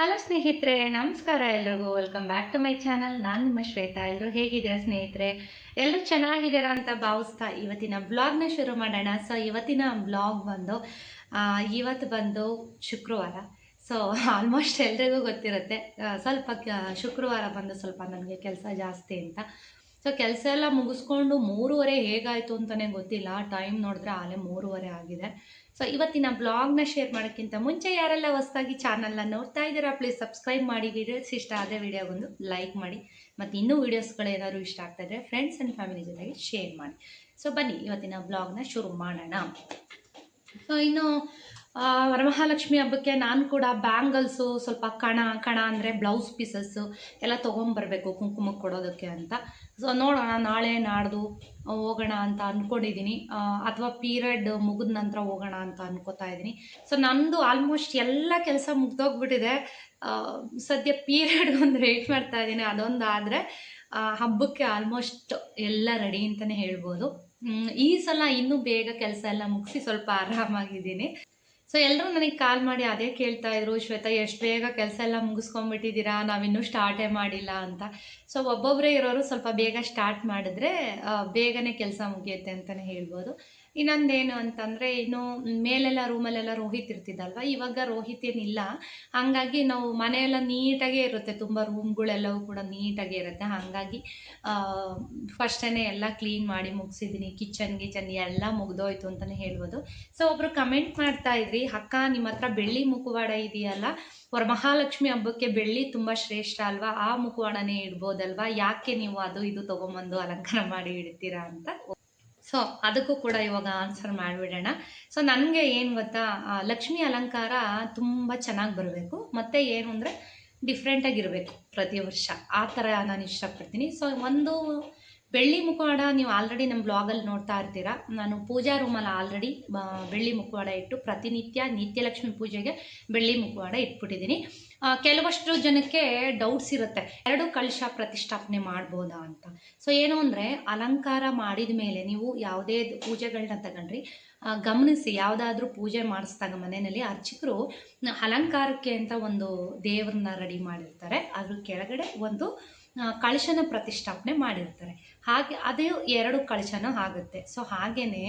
Hello ಸ್ನೇಹಿತರೆ, ನಮಸ್ಕಾರ ಎಲ್ರಿಗೂ. Welcome back to my channel ನಾನು ನಿಮ್ಮ ಶ್ವೇತಾ. ಎಲ್ಲರೂ ಹೇಗಿದ್ದೀರಾ ಸ್ನೇಹಿತರೆ? ಎಲ್ಲರೂ ಚೆನ್ನಾಗಿದ್ದೀರಾ ಅಂತ ಭಾವಿಸ್ತಾ ಇವತ್ತಿನ ಬ್ಲಾಗ್ನ ಶುರು ಮಾಡೋಣ. ಸೊ ಇವತ್ತಿನ ಬ್ಲಾಗ್ ಬಂದು ಇವತ್ತು ಬಂದು ಶುಕ್ರವಾರ. ಸೊ ಆಲ್ಮೋಸ್ಟ್ ಎಲ್ರಿಗೂ ಗೊತ್ತಿರುತ್ತೆ. ಸ್ವಲ್ಪ ಶುಕ್ರವಾರ ಬಂದು ಸ್ವಲ್ಪ ನನಗೆ ಕೆಲಸ ಜಾಸ್ತಿ ಅಂತ. ಸೊ ಕೆಲಸ ಎಲ್ಲ ಮುಗಿಸ್ಕೊಂಡು ಮೂರುವರೆ ಹೇಗಾಯಿತು ಅಂತಲೇ ಗೊತ್ತಿಲ್ಲ. ಟೈಮ್ ನೋಡಿದ್ರೆ ಆಲೇ ಮೂರುವರೆ ಆಗಿದೆ. ಸೊ ಇವತ್ತಿನ ಬ್ಲಾಗ್ನ ಶೇರ್ ಮಾಡೋಕ್ಕಿಂತ ಮುಂಚೆ ಯಾರೆಲ್ಲ ಹೊಸದಾಗಿ ಚಾನಲ್ನ ನೋಡ್ತಾ ಇದ್ದೀರಾ ಪ್ಲೀಸ್ ಸಬ್ಸ್ಕ್ರೈಬ್ ಮಾಡಿ. ವಿಡಿಯೋಸ್ ಇಷ್ಟ ಆದರೆ ವಿಡಿಯೋಗೊಂದು ಲೈಕ್ ಮಾಡಿ. ಮತ್ತು ಇನ್ನೂ ವೀಡಿಯೋಸ್ಗಳು ಏನಾದರೂ ಇಷ್ಟ ಆಗ್ತಾಯಿದ್ರೆ ಫ್ರೆಂಡ್ಸ್ ಆ್ಯಂಡ್ ಫ್ಯಾಮಿಲಿ ಜೊತೆಗೆ ಶೇರ್ ಮಾಡಿ. ಸೊ ಬನ್ನಿ, ಇವತ್ತಿನ ಬ್ಲಾಗ್ನ ಶುರು ಮಾಡೋಣ. ಸೊ ಇನ್ನು ವರಮಹಾಲಕ್ಷ್ಮಿ ಹಬ್ಬಕ್ಕೆ ನಾನು ಕೂಡ ಬ್ಯಾಂಗಲ್ಸು, ಸ್ವಲ್ಪ ಕಣ ಕಣ ಅಂದರೆ ಬ್ಲೌಸ್ ಪೀಸಸ್ಸು ಎಲ್ಲ ತೊಗೊಂಬರ್ಬೇಕು ಕುಂಕುಮಕ್ಕೆ ಕೊಡೋದಕ್ಕೆ ಅಂತ. ಸೊ ನೋಡೋಣ, ನಾಳೆ ನಾಡ್ದು ಹೋಗೋಣ ಅಂತ ಅಂದ್ಕೊಂಡಿದ್ದೀನಿ ಅಥವಾ ಪೀರಿಯಡ್ ಮುಗಿದ ನಂತರ ಹೋಗೋಣ ಅಂತ ಅನ್ಕೋತಾ ಇದ್ದೀನಿ ಸೊ ನಂದು ಆಲ್ಮೋಸ್ಟ್ ಎಲ್ಲ ಕೆಲಸ ಮುಗ್ದೋಗ್ಬಿಟ್ಟಿದೆ. ಸದ್ಯ ಪೀರಿಯಡ್ ಒಂದು ವೆಯ್ಟ್ ಮಾಡ್ತಾ ಇದ್ದೀನಿ ಅದೊಂದು ಆದರೆ ಹಬ್ಬಕ್ಕೆ ಆಲ್ಮೋಸ್ಟ್ ಎಲ್ಲ ರೆಡಿ ಅಂತಲೇ ಹೇಳ್ಬೋದು. ಈ ಸಲ ಇನ್ನೂ ಬೇಗ ಕೆಲಸ ಎಲ್ಲ ಮುಗಿಸಿ ಸ್ವಲ್ಪ ಆರಾಮಾಗಿದ್ದೀನಿ. ಸೊ ಎಲ್ಲರೂ ನನಗೆ ಕಾಲ್ ಮಾಡಿ ಅದೇ ಕೇಳ್ತಾ ಇದ್ರು, ಶ್ವೇತಾ ಎಷ್ಟು ಬೇಗ ಕೆಲಸ ಎಲ್ಲ ಮುಗಿಸ್ಕೊಂಡ್ಬಿಟ್ಟಿದ್ದೀರಾ, ನಾವಿನ್ನೂ ಸ್ಟಾರ್ಟೇ ಮಾಡಿಲ್ಲ ಅಂತ. ಸೊ ಒಬ್ಬೊಬ್ಬರೇ ಇರೋರು ಸ್ವಲ್ಪ ಬೇಗ ಸ್ಟಾರ್ಟ್ ಮಾಡಿದ್ರೆ ಬೇಗನೆ ಕೆಲಸ ಮುಗಿಯುತ್ತೆ ಅಂತಲೇ ಹೇಳ್ಬೋದು. ಇನ್ನೊಂದೇನು ಅಂತಂದರೆ, ಇನ್ನು ಮೇಲೆಲ್ಲ ರೂಮಲ್ಲೆಲ್ಲ ರೋಹಿತ್ ಇರ್ತಿದ್ದಲ್ವ? ಇವಾಗ ರೋಹಿತ್ ಏನಿಲ್ಲ. ಹಾಗಾಗಿ ನಾವು ಮನೆಯೆಲ್ಲ ನೀಟಾಗೇ ಇರುತ್ತೆ. ತುಂಬ ರೂಮ್ಗಳೆಲ್ಲವೂ ಕೂಡ ನೀಟಾಗೇ ಇರುತ್ತೆ. ಹಾಗಾಗಿ ಫಸ್ಟೇ ಎಲ್ಲ ಕ್ಲೀನ್ ಮಾಡಿ ಮುಗಿಸಿದ್ದೀನಿ ಕಿಚನ್ ಗಿಚನ್ ಎಲ್ಲ ಮುಗ್ದೋಯ್ತು ಅಂತಲೇ ಹೇಳ್ಬೋದು. ಸೊ ಒಬ್ಬರು ಕಮೆಂಟ್ ಮಾಡ್ತಾ ಇದ್ರಿ, ಅಕ್ಕ, ನಿಮ್ಮ ಹತ್ರ ಬೆಳ್ಳಿ ಮುಖವಾಡ ಇದೆಯಲ್ಲ? ವರಮಹಾಲಕ್ಷ್ಮಿ ಹಬ್ಬಕ್ಕೆ ಬೆಳ್ಳಿ ತುಂಬ ಶ್ರೇಷ್ಠ ಅಲ್ವಾ? ಆ ಮುಖವಾಡನೇ ಇಡ್ಬೋದಲ್ವಾ? ಯಾಕೆ ನೀವು ಅದು ಇದು ತೊಗೊಂಬಂದು ಅಲಂಕಾರ ಮಾಡಿ ಇಡ್ತೀರಾ? ಅಂತ. ಸೊ ಅದಕ್ಕೂ ಕೂಡ ಇವಾಗ ಆನ್ಸರ್ ಮಾಡಿಬಿಡೋಣ. ಸೊ ನನಗೆ ಏನು ಗೊತ್ತಾ? ಲಕ್ಷ್ಮಿ ಅಲಂಕಾರ ತುಂಬ ಚೆನ್ನಾಗಿ ಬರಬೇಕು. ಮತ್ತು ಏನು ಅಂದರೆ ಡಿಫ್ರೆಂಟಾಗಿರಬೇಕು ಪ್ರತಿ ವರ್ಷ. ಆ ಥರ ನಾನು ಇಷ್ಟಪಡ್ತೀನಿ. ಸೊ ಒಂದು ಬೆಳ್ಳಿ ಮುಖವಾಡ ನೀವು ಆಲ್ರೆಡಿ ನಮ್ಮ ಬ್ಲಾಗಲ್ಲಿ ನೋಡ್ತಾ ಇರ್ತೀರ? ನಾನು ಪೂಜಾ ರೂಮಲ್ಲಿ ಆಲ್ರೆಡಿ ಬೆಳ್ಳಿ ಮುಖವಾಡ ಇಟ್ಟು ಪ್ರತಿನಿತ್ಯ ನಿತ್ಯಲಕ್ಷ್ಮಿ ಪೂಜೆಗೆ ಬೆಳ್ಳಿ ಮುಖವಾಡ ಇಟ್ಬಿಟ್ಟಿದ್ದೀನಿ. ಕೆಲವಷ್ಟು ಜನಕ್ಕೆ ಡೌಟ್ಸ್ ಇರುತ್ತೆ. ಎರಡು ಕಳಶ ಪ್ರತಿಷ್ಠಾಪನೆ ಮಾಡ್ಬೋದಾ ಅಂತ. ಸೊ ಏನು ಅಂದರೆ ಅಲಂಕಾರ ಮಾಡಿದ ಮೇಲೆ ನೀವು ಯಾವುದೇ ಪೂಜೆಗಳನ್ನ ತಗೊಂಡ್ರಿ ಗಮನಿಸಿ ಯಾವುದಾದ್ರೂ ಪೂಜೆ ಮಾಡಿಸ್ದಾಗ ಮನೆಯಲ್ಲಿ ಅರ್ಚಕರು ಅಲಂಕಾರಕ್ಕೆ ಅಂತ ಒಂದು ದೇವ್ರನ್ನ ರೆಡಿ ಮಾಡಿರ್ತಾರೆ. ಅದ್ರ ಕೆಳಗಡೆ ಒಂದು ಕಳಶನ ಪ್ರತಿಷ್ಠಾಪನೆ ಮಾಡಿರ್ತಾರೆ. ಹಾಗೆ ಅದೇ ಎರಡು ಕಳಶನ ಆಗುತ್ತೆ. ಸೊ ಹಾಗೇನೆ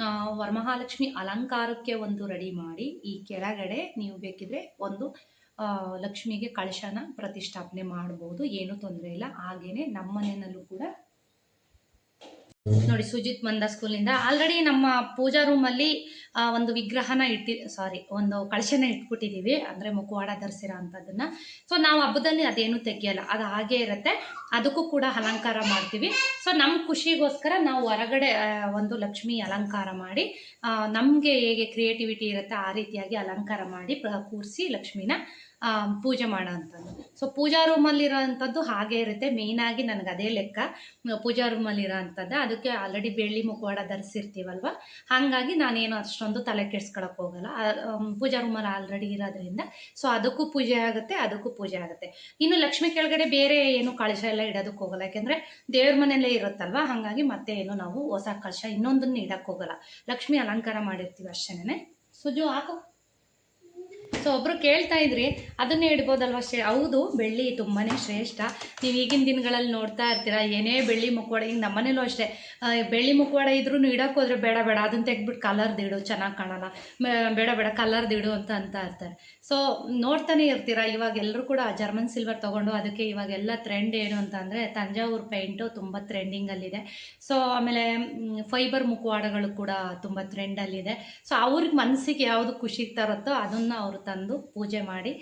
ಆ, ವರಮಹಾಲಕ್ಷ್ಮಿ ಅಲಂಕಾರಕ್ಕೆ ಒಂದು ರೆಡಿ ಮಾಡಿ ಈ ಕೆಳಗಡೆ ನೀವು ಬೇಕಿದ್ರೆ ಒಂದು ಲಕ್ಷ್ಮಿಗೆ ಕಳಶನ ಪ್ರತಿಷ್ಠಾಪನೆ ಮಾಡ್ಬೋದು, ಏನೂ ತೊಂದರೆ ಇಲ್ಲ. ಹಾಗೇನೆ ನಮ್ಮ ಮನೆಯಲ್ಲೂ ಕೂಡ. ನೋಡಿ, ಸುಜಿತ್ ಮಂದ ಸ್ಕೂಲಿಂದ ಆಲ್ರೆಡಿ ನಮ್ಮ ಪೂಜಾ ರೂಮಲ್ಲಿ ಆ, ಒಂದು ವಿಗ್ರಹನ ಇಟ್ಟಿ ಸಾರಿ ಒಂದು ಕಳಶನ ಇಟ್ಬಿಟ್ಟಿದ್ದೀವಿ ಅಂದರೆ ಮುಖವಾಡ ಧರಿಸಿರೋ ಅಂಥದ್ದನ್ನು. ಸೊ ನಾವು ಹಬ್ಬದಲ್ಲಿ ಅದೇನು ತೆಗಿಯಲ್ಲ. ಅದು ಹಾಗೆ ಇರುತ್ತೆ. ಅದಕ್ಕೂ ಕೂಡ ಅಲಂಕಾರ ಮಾಡ್ತೀವಿ. ಸೊ ನಮ್ಮ ಖುಷಿಗೋಸ್ಕರ ನಾವು ಹೊರಗಡೆ ಒಂದು ಲಕ್ಷ್ಮಿ ಅಲಂಕಾರ ಮಾಡಿ ನಮಗೆ ಹೇಗೆ ಕ್ರಿಯೇಟಿವಿಟಿ ಇರುತ್ತೆ ಆ ರೀತಿಯಾಗಿ ಅಲಂಕಾರ ಮಾಡಿ ಕೂರಿಸಿ ಲಕ್ಷ್ಮಿನ ಪೂಜೆ ಮಾಡೋ ಅಂಥದ್ದು ಸೊ ಪೂಜಾ ರೂಮಲ್ಲಿರೋ ಅಂಥದ್ದು ಹಾಗೆ ಇರುತ್ತೆ. ಮೇಯ್ನಾಗಿ ನನಗೆ ಅದೇ ಲೆಕ್ಕ. ಪೂಜಾ ರೂಮಲ್ಲಿರೋ ಅಂಥದ್ದು ಅದಕ್ಕೆ ಆಲ್ರೆಡಿ ಬೆಳ್ಳಿ ಮುಖವಾಡ ಧರಿಸಿರ್ತೀವಲ್ವ? ಹಾಗಾಗಿ ನಾನೇನು ಅಷ್ಟೊಂದು ತಲೆ ಕೆಡ್ಸ್ಕೊಳಕ್ಕೆ ಹೋಗಲ್ಲ. ಪೂಜಾ ರೂಮಲ್ಲಿ ಆಲ್ರೆಡಿ ಇರೋದ್ರಿಂದ. ಸೊ ಅದಕ್ಕೂ ಪೂಜೆ ಆಗುತ್ತೆ, ಅದಕ್ಕೂ ಪೂಜೆ ಆಗುತ್ತೆ. ಇನ್ನು ಲಕ್ಷ್ಮಿ ಕೆಳಗಡೆ ಬೇರೆ ಏನು ಕಳಶ ಎಲ್ಲ ಇಡೋದಕ್ಕೆ ಹೋಗಲ್ಲ. ಯಾಕೆಂದರೆ ದೇವ್ರ ಮನೆಯಲ್ಲೇ ಇರುತ್ತಲ್ವ? ಹಾಗಾಗಿ ಮತ್ತೆ ಏನು ನಾವು ಹೊಸ ಕಳಶ ಇನ್ನೊಂದನ್ನ ಇಡಕ್ಕೆ ಹೋಗಲ್ಲ. ಲಕ್ಷ್ಮಿ ಅಲಂಕಾರ ಮಾಡಿರ್ತೀವಿ ಅಷ್ಟೇನೆ. ಸುಜು, ಹಾಕು. ಸೊ ಒಬ್ರು ಕೇಳ್ತಾ ಇದ್ರಿ, ಅದನ್ನೇ ಇಡ್ಬೋದಲ್ವ ಶ್ರೇ, ಹೌದು, ಬೆಳ್ಳಿ ತುಂಬಾ ಶ್ರೇಷ್ಠ. ನೀವು ಈಗಿನ ದಿನಗಳಲ್ಲಿ ನೋಡ್ತಾ ಇರ್ತೀರಾ, ಏನೇ ಬೆಳ್ಳಿ ಮುಖವಾಡ ಈಗ ನಮ್ಮನೇಲೂ ಅಷ್ಟೇ. ಬೆಳ್ಳಿ ಮುಖವಾಡ ಇದ್ರೂ ಇಡಕ್ಕೆ ಹೋದ್ರೆ ಬೇಡ ಬೇಡ ಅದನ್ನು ತೆಗೆದ್ಬಿಟ್ಟು ಕಲರ್ದು ಇಡು ಚೆನ್ನಾಗಿ ಕಾಣಲ್ಲ. ಬೇಡ ಬೇಡ ಕಲರ್ದು ಇಡು ಅಂತ ಅಂತ ಇರ್ತಾರೆ ಸೊ ನೋಡ್ತಾನೆ ಇರ್ತೀರಾ? ಇವಾಗ ಎಲ್ಲರೂ ಕೂಡ ಜರ್ಮನ್ ಸಿಲ್ವರ್ ತಗೊಂಡು ಅದಕ್ಕೆ ಇವಾಗೆಲ್ಲ ಟ್ರೆಂಡ್ ಏನು ಅಂತ ಅಂದರೆ ತಂಜಾವೂರು ಪೇಂಟು ತುಂಬ ಟ್ರೆಂಡಿಂಗಲ್ಲಿದೆ ಸೊ ಆಮೇಲೆ ಫೈಬರ್ ಮುಖವಾಡಗಳು ಕೂಡ ತುಂಬ ಟ್ರೆಂಡಲ್ಲಿದೆ ಸೊ ಅವ್ರಿಗೆ ಮನಸ್ಸಿಗೆ ಯಾವುದು ಖುಷಿ ತರುತ್ತೋ ಅದನ್ನು ಅವರು ತಂದು ಪೂಜೆ ಮಾಡಿ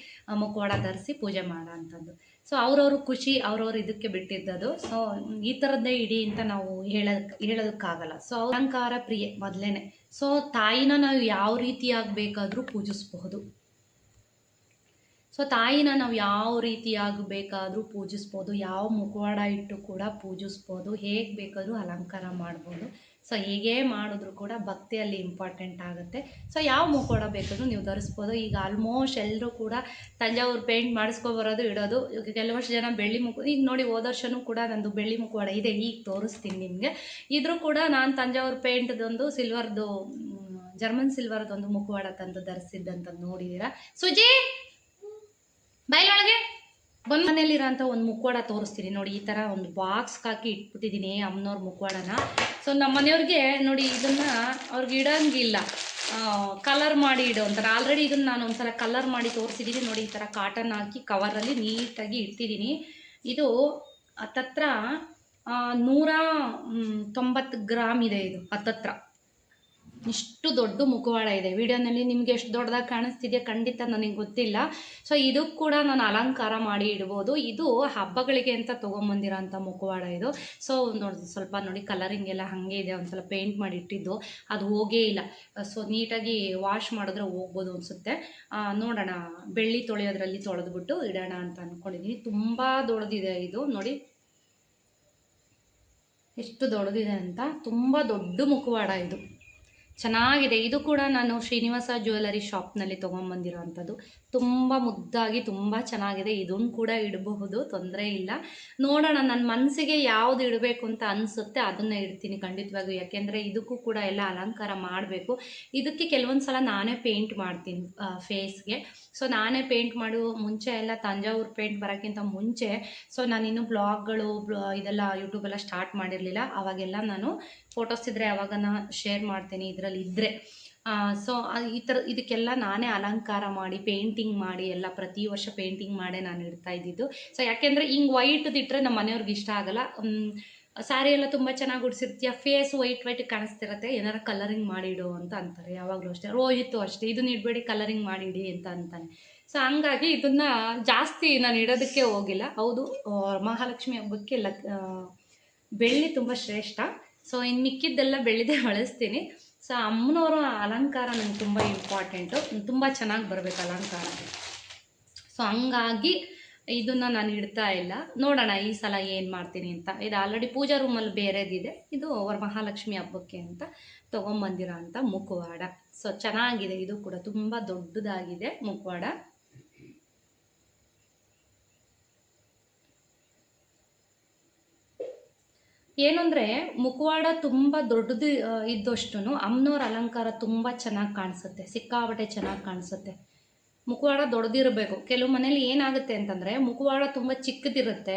ಮುಖವಾಡ ಧರಿಸಿ ಪೂಜೆ ಮಾಡೋ ಅಂಥದ್ದು ಸೊ ಅವ್ರವ್ರ ಖುಷಿ, ಅವ್ರವ್ರು ಇದಕ್ಕೆ ಬಿಟ್ಟಿದ್ದದು. ಸೊ ಈ ಥರದ್ದೇ ಇಡಿ ಅಂತ ನಾವು ಹೇಳೋದಕ್ಕೆ ಹೇಳೋದಕ್ಕಾಗಲ್ಲ. ಸೊ ಅಲಂಕಾರ ಪ್ರಿಯೆ ಮೊದಲೇ ಸೊ ತಾಯಿನ ನಾವು ಯಾವ ರೀತಿಯಾಗಿ ಬೇಕಾದರೂ ಪೂಜಿಸಬಹುದು. ಸೊ ತಾಯಿನ ನಾವು ಯಾವ ರೀತಿಯಾಗಿ ಬೇಕಾದರೂ ಪೂಜಿಸ್ಬೋದು, ಯಾವ ಮುಖವಾಡ ಇಟ್ಟು ಕೂಡ ಪೂಜಿಸ್ಬೋದು, ಹೇಗೆ ಬೇಕಾದರೂ ಅಲಂಕಾರ ಮಾಡ್ಬೋದು. ಸೊ ಹೇಗೆ ಮಾಡಿದ್ರು ಕೂಡ ಭಕ್ತಿಯಲ್ಲಿ ಇಂಪಾರ್ಟೆಂಟ್ ಆಗುತ್ತೆ. ಸೊ ಯಾವ ಮುಖವಾಡ ಬೇಕಾದರೂ ನೀವು ಧರಿಸ್ಬೋದು. ಈಗ ಆಲ್ಮೋಸ್ಟ್ ಎಲ್ಲರೂ ಕೂಡ ತಂಜಾವೂರು ಪೇಂಟ್ ಮಾಡಿಸ್ಕೊಬರೋದು ಇಡೋದು. ಕೆಲವಷ್ಟು ಜನ ಬೆಳ್ಳಿ ಮುಖ, ಈಗ ನೋಡಿ ಹೋದ ವರ್ಷವೂ ಕೂಡ ನಂದು ಬೆಳ್ಳಿ ಮುಖವಾಡ ಇದೆ ಈಗ ತೋರಿಸ್ತೀನಿ ನಿಮಗೆ. ಇದ್ರೂ ಕೂಡ ನಾನು ತಂಜಾವೂರು ಪೇಂಟ್ದೊಂದು ಸಿಲ್ವರ್ದು ಜರ್ಮನ್ ಸಿಲ್ವರ್ದೊಂದು ಮುಖವಾಡ ತಂದು ಧರಿಸಿದ್ದಂತ ನೋಡಿದ್ದೀರಾ ಸುಜಿ ಬಯಲೊಳಗೆ ಬಂದ್ ಮನೇಲಿರೋಂಥ ಒಂದು ಮುಖವಾಡ ತೋರಿಸ್ತೀನಿ ನೋಡಿ, ಈ ಥರ ಒಂದು ಬಾಕ್ಸ್ ಹಾಕಿ ಇಟ್ಬಿಟ್ಟಿದ್ದೀನಿ ಅಮ್ಮನವ್ರ ಮುಖವಾಡನ ಸೊ ನಮ್ಮ ಮನೆಯವ್ರಿಗೆ ನೋಡಿ, ಇದನ್ನು ಅವ್ರಿಗೆ ಇಡೋಂಗಿಲ್ಲ. ಕಲರ್ ಮಾಡಿ ಇಡೋ ಒಂಥರ ಆಲ್ರೆಡಿ ಇದನ್ನು ನಾನು ಒಂಥರ ಕಲರ್ ಮಾಡಿ ತೋರಿಸಿದ್ದೀನಿ ನೋಡಿ, ಈ ಥರ ಕಾಟನ್ ಹಾಕಿ ಕವರಲ್ಲಿ ನೀಟಾಗಿ ಇಡ್ತಿದ್ದೀನಿ ಇದು, ಹತ್ತತ್ರ ನೂರ ತೊಂಬತ್ತು ಗ್ರಾಮ್ ಇದೆ ಇದು, ಹತ್ತತ್ರ. ಇಷ್ಟು ದೊಡ್ಡ ಮುಖವಾಡ ಇದೆ. ವಿಡಿಯೋನಲ್ಲಿ ನಿಮಗೆ ಎಷ್ಟು ದೊಡ್ಡದಾಗಿ ಕಾಣಿಸ್ತಿದೆಯಾ ಖಂಡಿತ ನನಗೆ ಗೊತ್ತಿಲ್ಲ. ಸೊ ಇದು ಕೂಡ ನಾನು ಅಲಂಕಾರ ಮಾಡಿ ಇಡ್ಬೋದು. ಇದು ಹಬ್ಬಗಳಿಗೆ ಅಂತ ತೊಗೊಂಬಂದಿರೋ ಅಂಥ ಮುಖವಾಡ ಇದು. ಸೊ ನೋಡಿ, ಸ್ವಲ್ಪ ನೋಡಿ ಕಲರಿಂಗ್ ಎಲ್ಲ ಹಾಗೆ ಇದೆ. ಒಂದು ಸ್ವಲ್ಪ ಪೇಂಟ್ ಮಾಡಿ ಇಟ್ಟಿದ್ದು. ಅದು ಹೋಗೇ ಇಲ್ಲ. ಸೊ ನೀಟಾಗಿ ವಾಶ್ ಮಾಡಿದ್ರೆ ಹೋಗ್ಬೋದು ಅನಿಸುತ್ತೆ. ನೋಡೋಣ. ಬೆಳ್ಳಿ ತೊಳೆಯೋದ್ರಲ್ಲಿ ತೊಳೆದ್ಬಿಟ್ಟು ಇಡೋಣ ಅಂತ ಅಂದ್ಕೊಂಡಿದ್ದೀನಿ ತುಂಬ ದೊಡ್ಡದಿದೆ ಇದು. ನೋಡಿ. ಎಷ್ಟು ದೊಡ್ಡದಿದೆ ಅಂತ. ತುಂಬ ದೊಡ್ಡ ಮುಖವಾಡ ಇದು. ಚೆನ್ನಾಗಿದೆ. ಇದು ಕೂಡ ನಾನು ಶ್ರೀನಿವಾಸ ಜ್ಯುವೆಲರಿ ಶಾಪ್ನಲ್ಲಿ ತೊಗೊಂಬಂದಿರೋ ಅಂಥದ್ದು ತುಂಬ ಮುದ್ದಾಗಿ, ತುಂಬ ಚೆನ್ನಾಗಿದೆ. ಇದನ್ನು ಕೂಡ ಇಡಬಹುದು, ತೊಂದರೆ ಇಲ್ಲ. ನೋಡೋಣ, ನನ್ನ ಮನಸ್ಸಿಗೆ ಯಾವುದು ಇಡಬೇಕು ಅಂತ ಅನಿಸುತ್ತೆ, ಅದನ್ನು ಇಡ್ತೀನಿ ಖಂಡಿತವಾಗೂ ಯಾಕೆಂದರೆ ಇದಕ್ಕೂ ಕೂಡ ಎಲ್ಲ ಅಲಂಕಾರ ಮಾಡಬೇಕು. ಇದಕ್ಕೆ ಕೆಲವೊಂದು ಸಲ ನಾನೇ ಪೇಂಟ್ ಮಾಡ್ತೀನಿ ಫೇಸ್ಗೆ. ಸೊ, ನಾನೇ ಪೇಂಟ್ ಮಾಡುವ ಮುಂಚೆ ಎಲ್ಲ ತಂಜಾವೂರು ಪೇಂಟ್ ಬರೋಕ್ಕಿಂತ ಮುಂಚೆ, ಸೊ, ನಾನಿನ್ನು ಬ್ಲಾಗ್ಗಳು ಇದೆಲ್ಲ ಯೂಟ್ಯೂಬೆಲ್ಲ ಸ್ಟಾರ್ಟ್ ಮಾಡಿರಲಿಲ್ಲ. ಅವಾಗೆಲ್ಲ ನಾನು ಫೋಟೋಸ್ ಇದ್ದರೆ ಯಾವಾಗ ನಾನು ಶೇರ್ ಮಾಡ್ತೀನಿ, ಇದರಲ್ಲಿ ಇದ್ದರೆ ಸೊ ಈ ಥರ ಇದಕ್ಕೆಲ್ಲ ನಾನೇ ಅಲಂಕಾರ ಮಾಡಿ ಪೇಂಟಿಂಗ್ ಮಾಡಿ, ಎಲ್ಲ ಪ್ರತಿ ವರ್ಷ ಪೇಂಟಿಂಗ್ ಮಾಡೇ ನಾನು ಇಡ್ತಾ ಇದ್ದಿದ್ದು. ಸೊ ಯಾಕೆಂದರೆ ಹಿಂಗೆ ವೈಟ್ದಿಟ್ಟರೆ ನಮ್ಮ ಮನೆಯವ್ರಿಗೆ ಇಷ್ಟ ಆಗಲ್ಲ. ಸ್ಯಾರಿ ಎಲ್ಲ ತುಂಬ ಚೆನ್ನಾಗಿ ಉಡ್ಸಿರ್ತೀಯ ಫೇಸ್ ವೈಟ್ ವೈಟ್ ಕಾಣಿಸ್ತಿರತ್ತೆ, ಏನಾರ ಕಲರಿಂಗ್ ಮಾಡಿಡು ಅಂತ ಅಂತಾರೆ. ಯಾವಾಗಲೂ ಅಷ್ಟೇ. ರೋಹಿತ್ತು ಅಷ್ಟೇ ಇದನ್ನ ಇಡಬೇಡಿ ಕಲರಿಂಗ್ ಮಾಡಿಡಿ ಅಂತ ಅಂತಾನೆ. ಸೊ ಹಂಗಾಗಿ ಇದನ್ನ ಜಾಸ್ತಿ ನಾನು ಇಡೋದಕ್ಕೆ ಹೋಗಿಲ್ಲ. ಹೌದು ಮಹಾಲಕ್ಷ್ಮಿ ಹಬ್ಬಕ್ಕೆ ಲಕ್ ಬೆಳ್ಳಿ ತುಂಬ ಶ್ರೇಷ್ಠ. ಸೊ ಇನ್ನು ಮಿಕ್ಕಿದ್ದೆಲ್ಲ ಬೆಳ್ಳಿದೇ ಬಳಸ್ತೀನಿ. ಸೊ ಅಮ್ಮನವರ ಅಲಂಕಾರ ನಂಗೆ ತುಂಬ ಇಂಪಾರ್ಟೆಂಟು ತುಂಬ ಚೆನ್ನಾಗಿ ಬರಬೇಕು ಅಲಂಕಾರ. ಸೊ ಹಂಗಾಗಿ ಇದನ್ನು ನಾನು ಇಡ್ತಾ ಇಲ್ಲ. ನೋಡೋಣ ಈ ಸಲ ಏನು ಮಾಡ್ತೀನಿ ಅಂತ. ಇದು ಆಲ್ರೆಡಿ ಪೂಜಾ ರೂಮಲ್ಲಿ ಬೇರೆದಿದೆ. ಇದು ವರಮಹಾಲಕ್ಷ್ಮಿ ಹಬ್ಬಕ್ಕೆ ಅಂತ ತೊಗೊಂಬಂದಿರೋ ಅಂಥ ಮುಖವಾಡ. ಸೊ ಚೆನ್ನಾಗಿದೆ. ಇದು ಕೂಡ ತುಂಬ ದೊಡ್ಡದಾಗಿದೆ ಮುಖವಾಡ. ಏನು ಅಂದರೆ ಮುಖವಾಡ ತುಂಬ ದೊಡ್ಡದು ಇದ್ದಷ್ಟು ಅಮ್ಮನವ್ರ ಅಲಂಕಾರ ತುಂಬ ಚೆನ್ನಾಗಿ ಕಾಣಿಸುತ್ತೆ ಸಿಕ್ಕಾಬಟ್ಟೆ ಚೆನ್ನಾಗಿ ಕಾಣಿಸುತ್ತೆ. ಮುಖವಾಡ ದೊಡ್ಡದಿರಬೇಕು. ಕೆಲವು ಮನೇಲಿ ಏನಾಗುತ್ತೆ ಅಂತಂದರೆ ಮುಖವಾಡ ತುಂಬ ಚಿಕ್ಕದಿರುತ್ತೆ.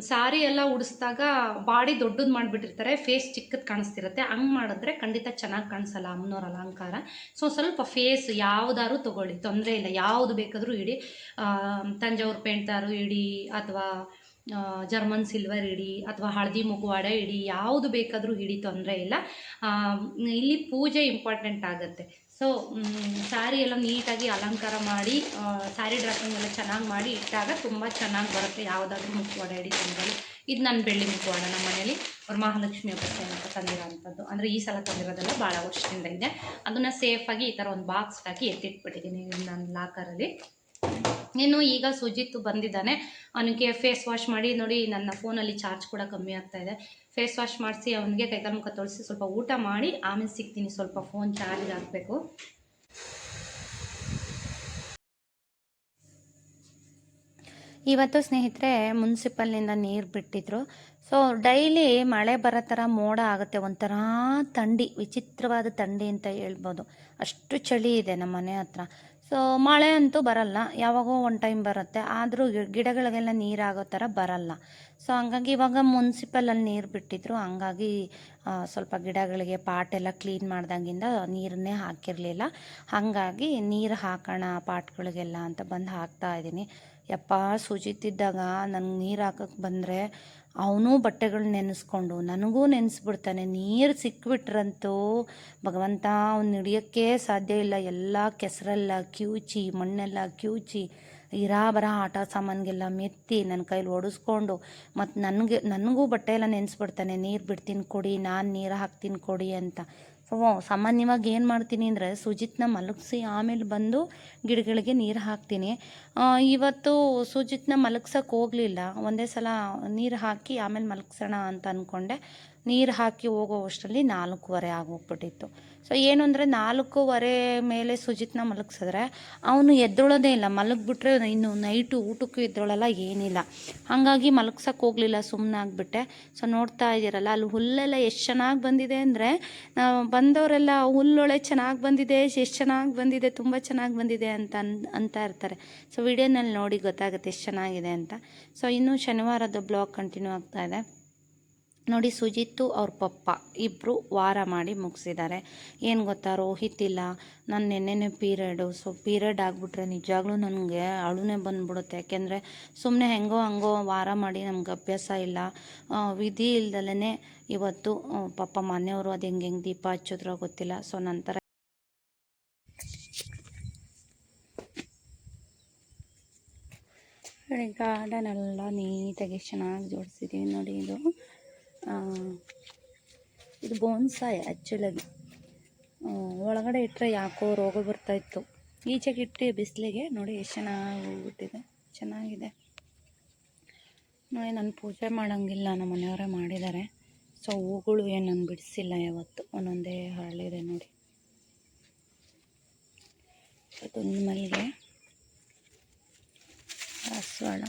ಸಾರಿ ಎಲ್ಲ ಉಡಿಸಿದಾಗ ಬಾಡಿ ದೊಡ್ಡದು ಮಾಡಿಬಿಟ್ಟಿರ್ತಾರೆ, ಫೇಸ್ ಚಿಕ್ಕದು ಕಾಣಿಸ್ತಿರುತ್ತೆ. ಹಂಗೆ ಮಾಡಿದ್ರೆ ಖಂಡಿತ ಚೆನ್ನಾಗಿ ಕಾಣಿಸಲ್ಲ ಅಮ್ಮನವ್ರ ಅಲಂಕಾರ. ಸೊ, ಸ್ವಲ್ಪ ಫೇಸ್ ಯಾವುದಾದ್ರು ತೊಗೊಳ್ಳಿ, ತೊಂದರೆ ಇಲ್ಲ. ಯಾವುದು ಬೇಕಾದರೂ ಇಡಿ. ತಂಜಾವೂರು ಪೇಂಟಾರು ಇಡಿ ಅಥವಾ ಜರ್ಮನ್ ಸಿಲ್ವರ್ ಇಡಿ ಅಥವಾ ಹಳದಿ ಮುಖವಾಡ ಇಡಿ ಯಾವುದು ಬೇಕಾದರೂ ಹಿಡಿ ತೊಂದರೆ ಇಲ್ಲ. ಇಲ್ಲಿ ಪೂಜೆ ಇಂಪಾರ್ಟೆಂಟ್ ಆಗುತ್ತೆ. ಸೊ ಸ್ಯಾರಿ ಎಲ್ಲ ನೀಟಾಗಿ ಅಲಂಕಾರ ಮಾಡಿ ಸ್ಯಾರಿ ಡ್ರೆಸ್ಸಿಂಗ್ ಎಲ್ಲ ಚೆನ್ನಾಗಿ ಮಾಡಿ ಇಟ್ಟಾಗ ತುಂಬ ಚೆನ್ನಾಗಿ ಬರುತ್ತೆ ಯಾವುದಾದ್ರೂ ಮುಖವಾಡ ಇಡಿ, ತೊಂದರೆ ಇದು ನನ್ನ ಬೆಳ್ಳಿ ಮುಖವಾಡ ನಮ್ಮ ಮನೇಲಿ. ಅವ್ರ ಮಹಾಲಕ್ಷ್ಮಿ ಹಬ್ಬಕ್ಕೆ ಅಂತ ತಂದಿರೋಂಥದ್ದು ಅಂದರೆ ಈ ಸಲ ತಂದಿರೋದೆಲ್ಲ ಭಾಳ ವರ್ಷದಿಂದ ಇದೆ. ಅದನ್ನು ಸೇಫಾಗಿ ಈ ಥರ ಒಂದು ಬಾಕ್ಸ್ ಹಾಕಿ ಎತ್ತಿಟ್ಬಿಟ್ಟಿದ್ದೀನಿ ನನ್ನ ಲಾಕರಲ್ಲಿ ಇನ್ನು ಈಗ ಸುಜಿತ್ ಬಂದಿದ್ದಾನೆ. ಅವನಿಗೆ ಫೇಸ್ ವಾಶ್ ಮಾಡಿ ನೋಡಿ ನನ್ನ ಫೋನಲ್ಲಿ ಚಾರ್ಜ್ ಕೂಡ ಕಮ್ಮಿ ಆಗ್ತಾ ಇದೆ. ಫೇಸ್ ವಾಶ್ ಮಾಡಿಸಿ ಅವನಿಗೆ ಕೈಕಾಲು ಮುಖ ತೊಳಸಿ ಸ್ವಲ್ಪ ಊಟ ಮಾಡಿ, ಆಮೇಲೆ ಸಿಗ್ತೀನಿ ಸ್ವಲ್ಪ ಫೋನ್ ಚಾರ್ಜ್ ಆಗಬೇಕು. ಇವತ್ತು ಸ್ನೇಹಿತರೆ ಮುನ್ಸಿಪಲ್ನಿಂದ ನೀರು ಬಿಟ್ಟಿದ್ರು. ಸೊ ಡೈಲಿ ಮಳೆ ಬರೋ ಥರ ಮೋಡ ಆಗುತ್ತೆ. ಒಂಥರ ಥಂಡಿ, ವಿಚಿತ್ರವಾದ ಥಂಡಿ ಅಂತ ಹೇಳ್ಬೋದು. ಅಷ್ಟು ಚಳಿ ಇದೆ ನಮ್ಮ ಮನೆ ಹತ್ರ. ಸೊ ಮಳೆ ಅಂತೂ ಬರಲ್ಲ. ಯಾವಾಗೋ ಒನ್ ಟೈಮ್ ಬರುತ್ತೆ. ಆದರೂ ಗಿಡಗಳಿಗೆಲ್ಲ ನೀರಾಗೋ ಥರ ಬರಲ್ಲ. ಸೊ ಹಂಗಾಗಿ ಇವಾಗ ಮುನ್ಸಿಪಲಲ್ಲಿ ನೀರು ಬಿಟ್ಟಿದ್ರು. ಹಂಗಾಗಿ ಸ್ವಲ್ಪ ಗಿಡಗಳಿಗೆ ಪಾಟೆಲ್ಲ ಕ್ಲೀನ್ ಮಾಡ್ದಂಗಿಂದ ನೀರನ್ನೇ ಹಾಕಿರಲಿಲ್ಲ. ಹಾಗಾಗಿ ನೀರು ಹಾಕೋಣ, ಪಾಟ್ಗಳಿಗೆಲ್ಲ ಅಂತ ಬಂದು ಹಾಕ್ತಾ ಇದ್ದೀನಿ ಯಪ್ಪ ಸುಜಿತಿದ್ದಾಗ ನನಗೆ ನೀರು ಹಾಕಕ್ಕೆ ಬಂದರೆ ಅವನೂ ಬಟ್ಟೆಗಳು ನೆನೆಸ್ಕೊಂಡು, ನನಗೂ ನೆನೆಸ್ಬಿಡ್ತಾನೆ. ನೀರು ಸಿಕ್ಬಿಟ್ರಂತೂ ಭಗವಂತ ಅವ್ನು ಹಿಡಿಯೋಕ್ಕೆ ಸಾಧ್ಯ ಇಲ್ಲ. ಎಲ್ಲ ಕೆಸರೆಲ್ಲ ಕಿವುಚಿ ಮಣ್ಣೆಲ್ಲ ಕಿವುಚಿ ಇರಾ ಬರ ಆಟ ಸಾಮಾನಿಗೆಲ್ಲ ಮೆತ್ತಿ ನನ್ನ ಕೈಲಿ ಒಡಿಸ್ಕೊಂಡು ಮತ್ತು ನನಗೆ, ನನಗೂ ಬಟ್ಟೆ ಎಲ್ಲ ನೆನೆಸ್ಬಿಡ್ತಾನೆ. ನೀರು ಬಿಡ್ತೀನಿ ಕೊಡಿ, ನಾನು ನೀರು ಹಾಕ್ತೀನಿ ಕೊಡಿ ಅಂತ. ಸೊ ಸಾಮಾನ್ಯವಾಗಿ ಏನು ಮಾಡ್ತೀನಿ ಅಂದರೆ ಸುಜಿತ್ನ ಮಲಗಿಸಿ ಆಮೇಲೆ ಬಂದು ಗಿಡಗಳಿಗೆ ನೀರು ಹಾಕ್ತೀನಿ. ಇವತ್ತು ಸುಜಿತ್ನ ಮಲಗ್ಸೋಕ್ಕೆ ಹೋಗಲಿಲ್ಲ. ಒಂದೇ ಸಲ ನೀರು ಹಾಕಿ ಆಮೇಲೆ ಮಲಗ್ಸೋಣ ಅಂತ ಅಂದ್ಕೊಂಡೆ ನೀರು ಹಾಕಿ ಹೋಗೋವಷ್ಟರಲ್ಲಿ ನಾಲ್ಕೂವರೆ ಆಗೋಗ್ಬಿಟ್ಟಿತ್ತು. ಸೊ ಏನು ಅಂದರೆ ನಾಲ್ಕೂವರೆ ಮೇಲೆ ಸುಜಿತ್ನ ಮಲಗಿಸಿದ್ರೆ ಅವನು ಎದ್ದೊಳೋದೇ ಇಲ್ಲ. ಮಲಗಿಬಿಟ್ರೆ ಇನ್ನು ನೈಟು ಊಟಕ್ಕೂ ಎದ್ದೊಳಲ್ಲ, ಏನಿಲ್ಲ. ಹಾಗಾಗಿ ಮಲಗ್ಸಕ್ಕೆ ಹೋಗಲಿಲ್ಲ ಸುಮ್ಮನೆ ಆಗಿಬಿಟ್ಟೆ. ಸೊ ನೋಡ್ತಾ ಇದ್ದೀರಲ್ಲ, ಅಲ್ಲಿ ಹುಲ್ಲೆಲ್ಲ ಎಷ್ಟು ಚೆನ್ನಾಗಿ ಬಂದಿದೆ ಅಂದರೆ ಬಂದವರೆಲ್ಲ ಹುಲ್ಲೊಳೆ ಚೆನ್ನಾಗಿ ಬಂದಿದೆ, ಎಷ್ಟು ಚೆನ್ನಾಗಿ ಬಂದಿದೆ, ತುಂಬ ಚೆನ್ನಾಗಿ ಬಂದಿದೆ ಅಂತ ಅಂತ ಇರ್ತಾರೆ. ಸೊ ವಿಡಿಯೋನಲ್ಲಿ ನೋಡಿ ಗೊತ್ತಾಗುತ್ತೆ ಎಷ್ಟು ಚೆನ್ನಾಗಿದೆ ಅಂತ. ಸೊ ಇನ್ನೂ ಶನಿವಾರದ ಬ್ಲಾಗ್ ಕಂಟಿನ್ಯೂ ಆಗ್ತಾ ಇದೆ. ನೋಡಿ ಸುಜಿತ್ತು ಅವ್ರ ಪಪ್ಪ ಇಬ್ಬರು ವಾರ ಮಾಡಿ ಮುಗಿಸಿದ್ದಾರೆ. ಏನು ಗೊತ್ತಾ ರೋಹಿತ್ ಇಲ್ಲ, ನಾನು ನೆನ್ನೆನೇ ಪೀರಿಯಡು. ಸೊ ಪೀರಿಯಡ್ ಆಗಿಬಿಟ್ರೆ ನಿಜಾಗ್ಲೂ ನನಗೆ ಅಳುನೇ ಬಂದ್ಬಿಡುತ್ತೆ. ಯಾಕೆಂದರೆ ಸುಮ್ಮನೆ ಹೆಂಗೋ ಹಂಗೋ ವಾರ ಮಾಡಿ ನಮ್ಗೆ ಅಭ್ಯಾಸ ಇಲ್ಲ. ವಿಧಿ ಇಲ್ದಲೇ ಇವತ್ತು ಪಾಪ ಮನೆಯವರು ಅದು ಹೆಂಗೆ ಹೆಂಗೆ ದೀಪ ಹಚ್ಚಿದ್ರೋ ಗೊತ್ತಿಲ್ಲ. ಸೊ ನಂತರ ಗಾರ್ಡನ್ ಎಲ್ಲ ನೀಟಾಗಿ ಚೆನ್ನಾಗಿ ಜೋಡಿಸಿದ್ದೀವಿ ನೋಡಿ ಇದು ಇದು ಬೋನ್ಸಾಯ್ ಆ್ಯಕ್ಚುಲಾಗಿ ಒಳಗಡೆ ಇಟ್ಟರೆ ಯಾಕೋ ರೋಗ ಬರ್ತಾಯಿತ್ತು ಈಚೆಗೆ ಇಟ್ಟು ಬಿಸಿಲಿಗೆ ನೋಡಿ ಎಷ್ಟು ಚೆನ್ನಾಗಿ ಹೋಗ್ಬಿಟ್ಟಿದೆ. ಚೆನ್ನಾಗಿದೆ. ನೋಡಿ, ನಾನು ಪೂಜೆ ಮಾಡೋಂಗಿಲ್ಲ. ನಮ್ಮ ಮನೆಯವರೇ ಮಾಡಿದ್ದಾರೆ. ಸೊ, ಹೂಗಳು ಏನು ನಾನು ಬಿಡಿಸಿಲ್ಲ ಯಾವತ್ತು. ಒಂದೊಂದೇ ಹರಳಿದೆ ನೋಡಿ. ಅದೊಂದು ಮಲ್ಲಿಗೆ. ದಾಸವಾಳ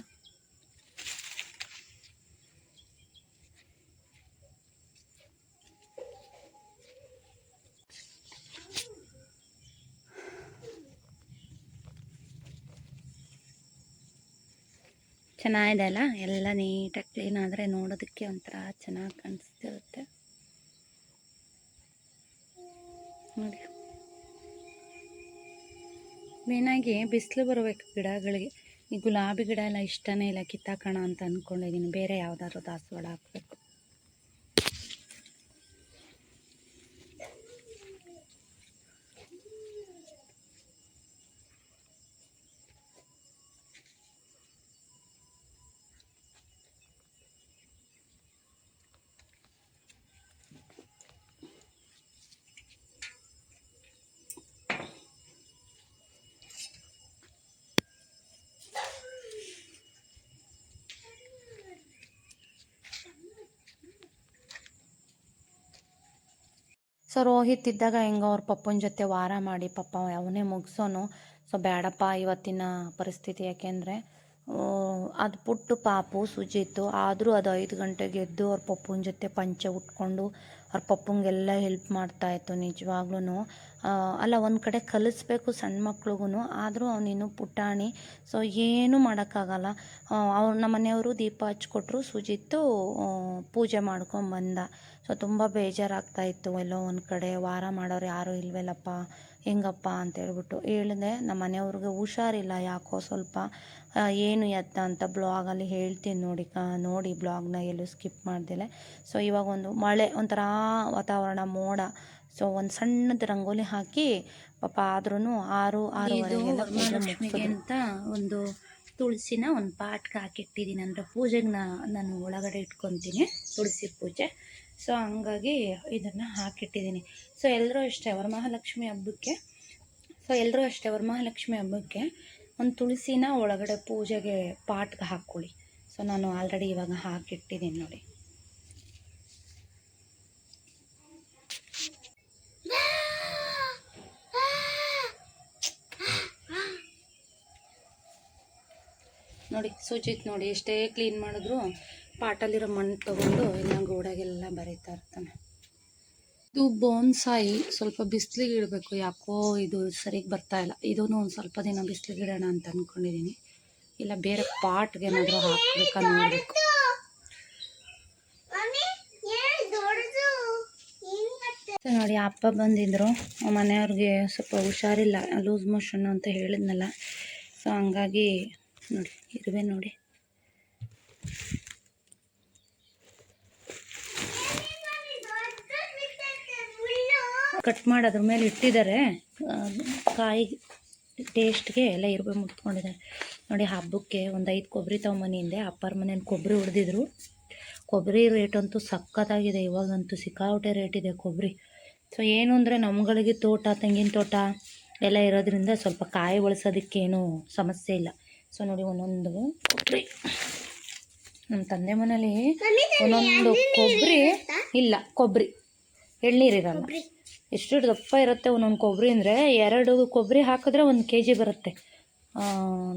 ಚೆನ್ನಾಗಿದೆ ಅಲ್ಲ ಎಲ್ಲ ನೀಟಾಗಿ ಕ್ಲೀನ್ ಆದರೆ ನೋಡೋದಕ್ಕೆ ಒಂಥರ ಚೆನ್ನಾಗಿ ಕಾಣಿಸ್ತಿರುತ್ತೆ. ನೋಡಿ. ಮೇನಾಗಿ ಬಿಸಿಲು ಬರಬೇಕು ಗಿಡಗಳಿಗೆ ಈ ಗುಲಾಬಿ ಗಿಡ ಎಲ್ಲ ಇಷ್ಟನೇ ಇಲ್ಲ ಕಿತ್ತಾಕೋಣ ಅಂತ ಅಂದ್ಕೊಂಡಿದ್ದೀನಿ ಬೇರೆ ಯಾವ್ದಾದ್ರು ದಾಸವಾಳ ಹಾಕಬೇಕು. ಸೊ ರೋಹಿತ್ ಇದ್ದಾಗ ಹೆಂಗೋ ಅವ್ರ ಪಪ್ಪನ ಜೊತೆ ವಾರ ಮಾಡಿ ಪಪ್ಪ ಅವನೇ ಮುಗಿಸೋನು. ಸೊ ಬೇಡಪ್ಪ ಇವತ್ತಿನ ಪರಿಸ್ಥಿತಿ ಯಾಕೆಂದರೆ ಅದು ಪುಟ್ಟು ಪಾಪು ಸುಜಿತ್ತು ಆದರೂ ಅದು ಐದು ಗಂಟೆಗೆ ಎದ್ದು ಅವ್ರ ಪಪ್ಪನ ಜೊತೆ ಪಂಚೆ ಉಟ್ಕೊಂಡು ಅವ್ರ ಪಪ್ಪಂಗೆಲ್ಲ ಹೆಲ್ಪ್ ಮಾಡ್ತಾಯಿತ್ತು ನಿಜವಾಗ್ಲೂ ಅಲ್ಲ ಒಂದು ಕಡೆ ಕಲಿಸ್ಬೇಕು ಸಣ್ಣ ಮಕ್ಳಿಗೂ ಆದರೂ ಅವನಿನ್ನು ಪುಟಾಣಿ. ಸೊ ಏನೂ ಮಾಡೋಕ್ಕಾಗಲ್ಲ. ಅವ್ರು ನಮ್ಮ ಮನೆಯವರು ದೀಪ ಹಚ್ಕೊಟ್ರು ಸುಜಿತ್ತು ಪೂಜೆ ಪೂಜೆ ಮಾಡ್ಕೊಂಬಂದ. ಸೊ ತುಂಬ ಬೇಜಾರಾಗ್ತಾ ಇತ್ತು. ಎಲ್ಲೋ ಒಂದು ಕಡೆ ವಾರ ಮಾಡೋರು ಯಾರೂ ಇಲ್ವೇಲಪ್ಪ ಹೆಂಗಪ್ಪ ಅಂತ ಹೇಳ್ಬಿಟ್ಟು ಹೇಳಿದೆ. ನಮ್ಮ ಮನೆಯವ್ರಿಗೆ ಹುಷಾರಿಲ್ಲ ಯಾಕೋ ಸ್ವಲ್ಪ ಏನು ಎತ್ತ ಅಂತ ಬ್ಲಾಗಲ್ಲಿ ಹೇಳ್ತೀನಿ ನೋಡಿ ಕ ನೋಡಿ ಬ್ಲಾಗ್ನ ಎಲ್ಲೂ ಸ್ಕಿಪ್ ಮಾಡ್ದಲೆ ಸೊ ಇವಾಗ ಒಂದು ಮಳೆ ಒಂಥರ ವಾತಾವರಣ ಮೋಡ. ಸೊ ಒಂದು ಸಣ್ಣದ ರಂಗೋಲಿ ಹಾಕಿ ಪಾಪ ಆದ್ರೂ ಆರು ಆರು. ಅಂತ ಒಂದು ತುಳಸಿನ ಒಂದು ಪಾಟ್ಗೆ ಹಾಕಿಟ್ಟಿದ್ದೀನಿ ಅಂದರೆ ಪೂಜೆಗೆ ನಾನು ಒಳಗಡೆ ಇಟ್ಕೊತೀನಿ ತುಳಸಿ ಪೂಜೆ. ಸೊ ಹಂಗಾಗಿ ಇದನ್ನು ಹಾಕಿಟ್ಟಿದ್ದೀನಿ. ಸೊ ಎಲ್ಲರೂ ಅಷ್ಟೇ, ವರಮಹಾಲಕ್ಷ್ಮಿ ಹಬ್ಬಕ್ಕೆ ಸೊ ಎಲ್ಲರೂ ಅಷ್ಟೇ, ವರಮಹಾಲಕ್ಷ್ಮಿ ಹಬ್ಬಕ್ಕೆ ಒಂದು ತುಳಸಿನ ಒಳಗಡೆ ಪೂಜೆಗೆ ಪಾಟ್ಗೆ ಹಾಕ್ಕೊಳ್ಳಿ. ಸೊ ನಾನು ಆಲ್ರೆಡಿ ಇವಾಗ ಹಾಕಿಟ್ಟಿದ್ದೀನಿ ನೋಡಿ. ನೋಡಿ, ಸುಜಿತ್ ನೋಡಿ ಎಷ್ಟೇ ಕ್ಲೀನ್ ಮಾಡಿದ್ರು. ಪಾಟಲ್ಲಿರೋ ಮಣ್ಣು ತೊಗೊಂಡು ಎಲ್ಲ ಗೋಡಾಗೆಲ್ಲ ಬರೀತಾ ಇರ್ತಾನೆ. ಇದು ಬೋನ್ಸಾಯಿ. ಸ್ವಲ್ಪ ಬಿಸಿಲಿಗೆ ಇಡಬೇಕು. ಯಾಕೋ ಇದು ಸರಿಗೆ ಬರ್ತಾ ಇಲ್ಲ. ಇದೂ ಒಂದು ಸ್ವಲ್ಪ ದಿನ ಬಿಸಿಲಿಗೆ ಇಡೋಣ ಅಂತ ಅಂದ್ಕೊಂಡಿದ್ದೀನಿ ಇಲ್ಲ ಬೇರೆ ಪಾಟ್ಗೆ ಏನಾದರೂ ಹಾಕ್ಬೇಕಾ ನೋಡಬೇಕು. ನೋಡಿ ಅಪ್ಪ ಬಂದಿದ್ದರು ಮನೆಯವ್ರಿಗೆ ಸ್ವಲ್ಪ ಹುಷಾರಿಲ್ಲ. ಲೂಸ್ ಮೋಷನ್ ಅಂತ ಹೇಳಿದ್ನಲ್ಲ. ಸೊ ಹಂಗಾಗಿ ನೋಡಿ ಇರುವೆ ನೋಡಿ. ಕಟ್ ಮಾಡಿ ಅದ್ರ ಮೇಲೆ ಇಟ್ಟಿದ್ದಾರೆ. ಕಾಯಿ ಟೇಸ್ಟ್ಗೆ ಎಲ್ಲ ಇರುವೆ ಮುಟ್ಕೊಂಡಿದ್ದಾರೆ ನೋಡಿ ಹಬ್ಬಕ್ಕೆ ಒಂದು ಐದು ಕೊಬ್ಬರಿ ತೊಗೊಂಬನಿಂದೆ ಅಪ್ಪರ ಮನೇಲಿ ಕೊಬ್ಬರಿ ಹೊಡೆದಿದ್ರು ಕೊಬ್ಬರಿ ರೇಟ್ ಅಂತೂ ಸಖತ್ತಾಗಿದೆ. ಇವಾಗಂತೂ ಸಿಕ್ಕಾಪಟ್ಟೆ ರೇಟ್ ಇದೆ ಕೊಬ್ಬರಿ ಸೊ ಏನು ಅಂದರೆ ನಮ್ಗಳಿಗೆ ತೋಟ ತೆಂಗಿನ ತೋಟ ಎಲ್ಲ ಇರೋದ್ರಿಂದ ಸ್ವಲ್ಪ ಕಾಯಿ ಬಳಸೋದಕ್ಕೇನು ಸಮಸ್ಯೆ ಇಲ್ಲ. ಸೊ ನೋಡಿ ಒಂದೊಂದು ಕೊಬ್ಬರಿ ನಮ್ಮ ತಂದೆ ಮನೇಲಿ ಒಂದೊಂದು ಕೊಬ್ಬರಿ ಇಲ್ಲ ಕೊಬ್ಬರಿ ಎಳ್ನೀರಿರಲ್ಲ ಎಷ್ಟು ದಪ್ಪ ಇರುತ್ತೆ ಒಂದೊಂದು ಕೊಬ್ಬರಿ ಅಂದರೆ ಎರಡು ಕೊಬ್ಬರಿ ಹಾಕಿದ್ರೆ ಒಂದು ಕೆ ಜಿ ಬರುತ್ತೆ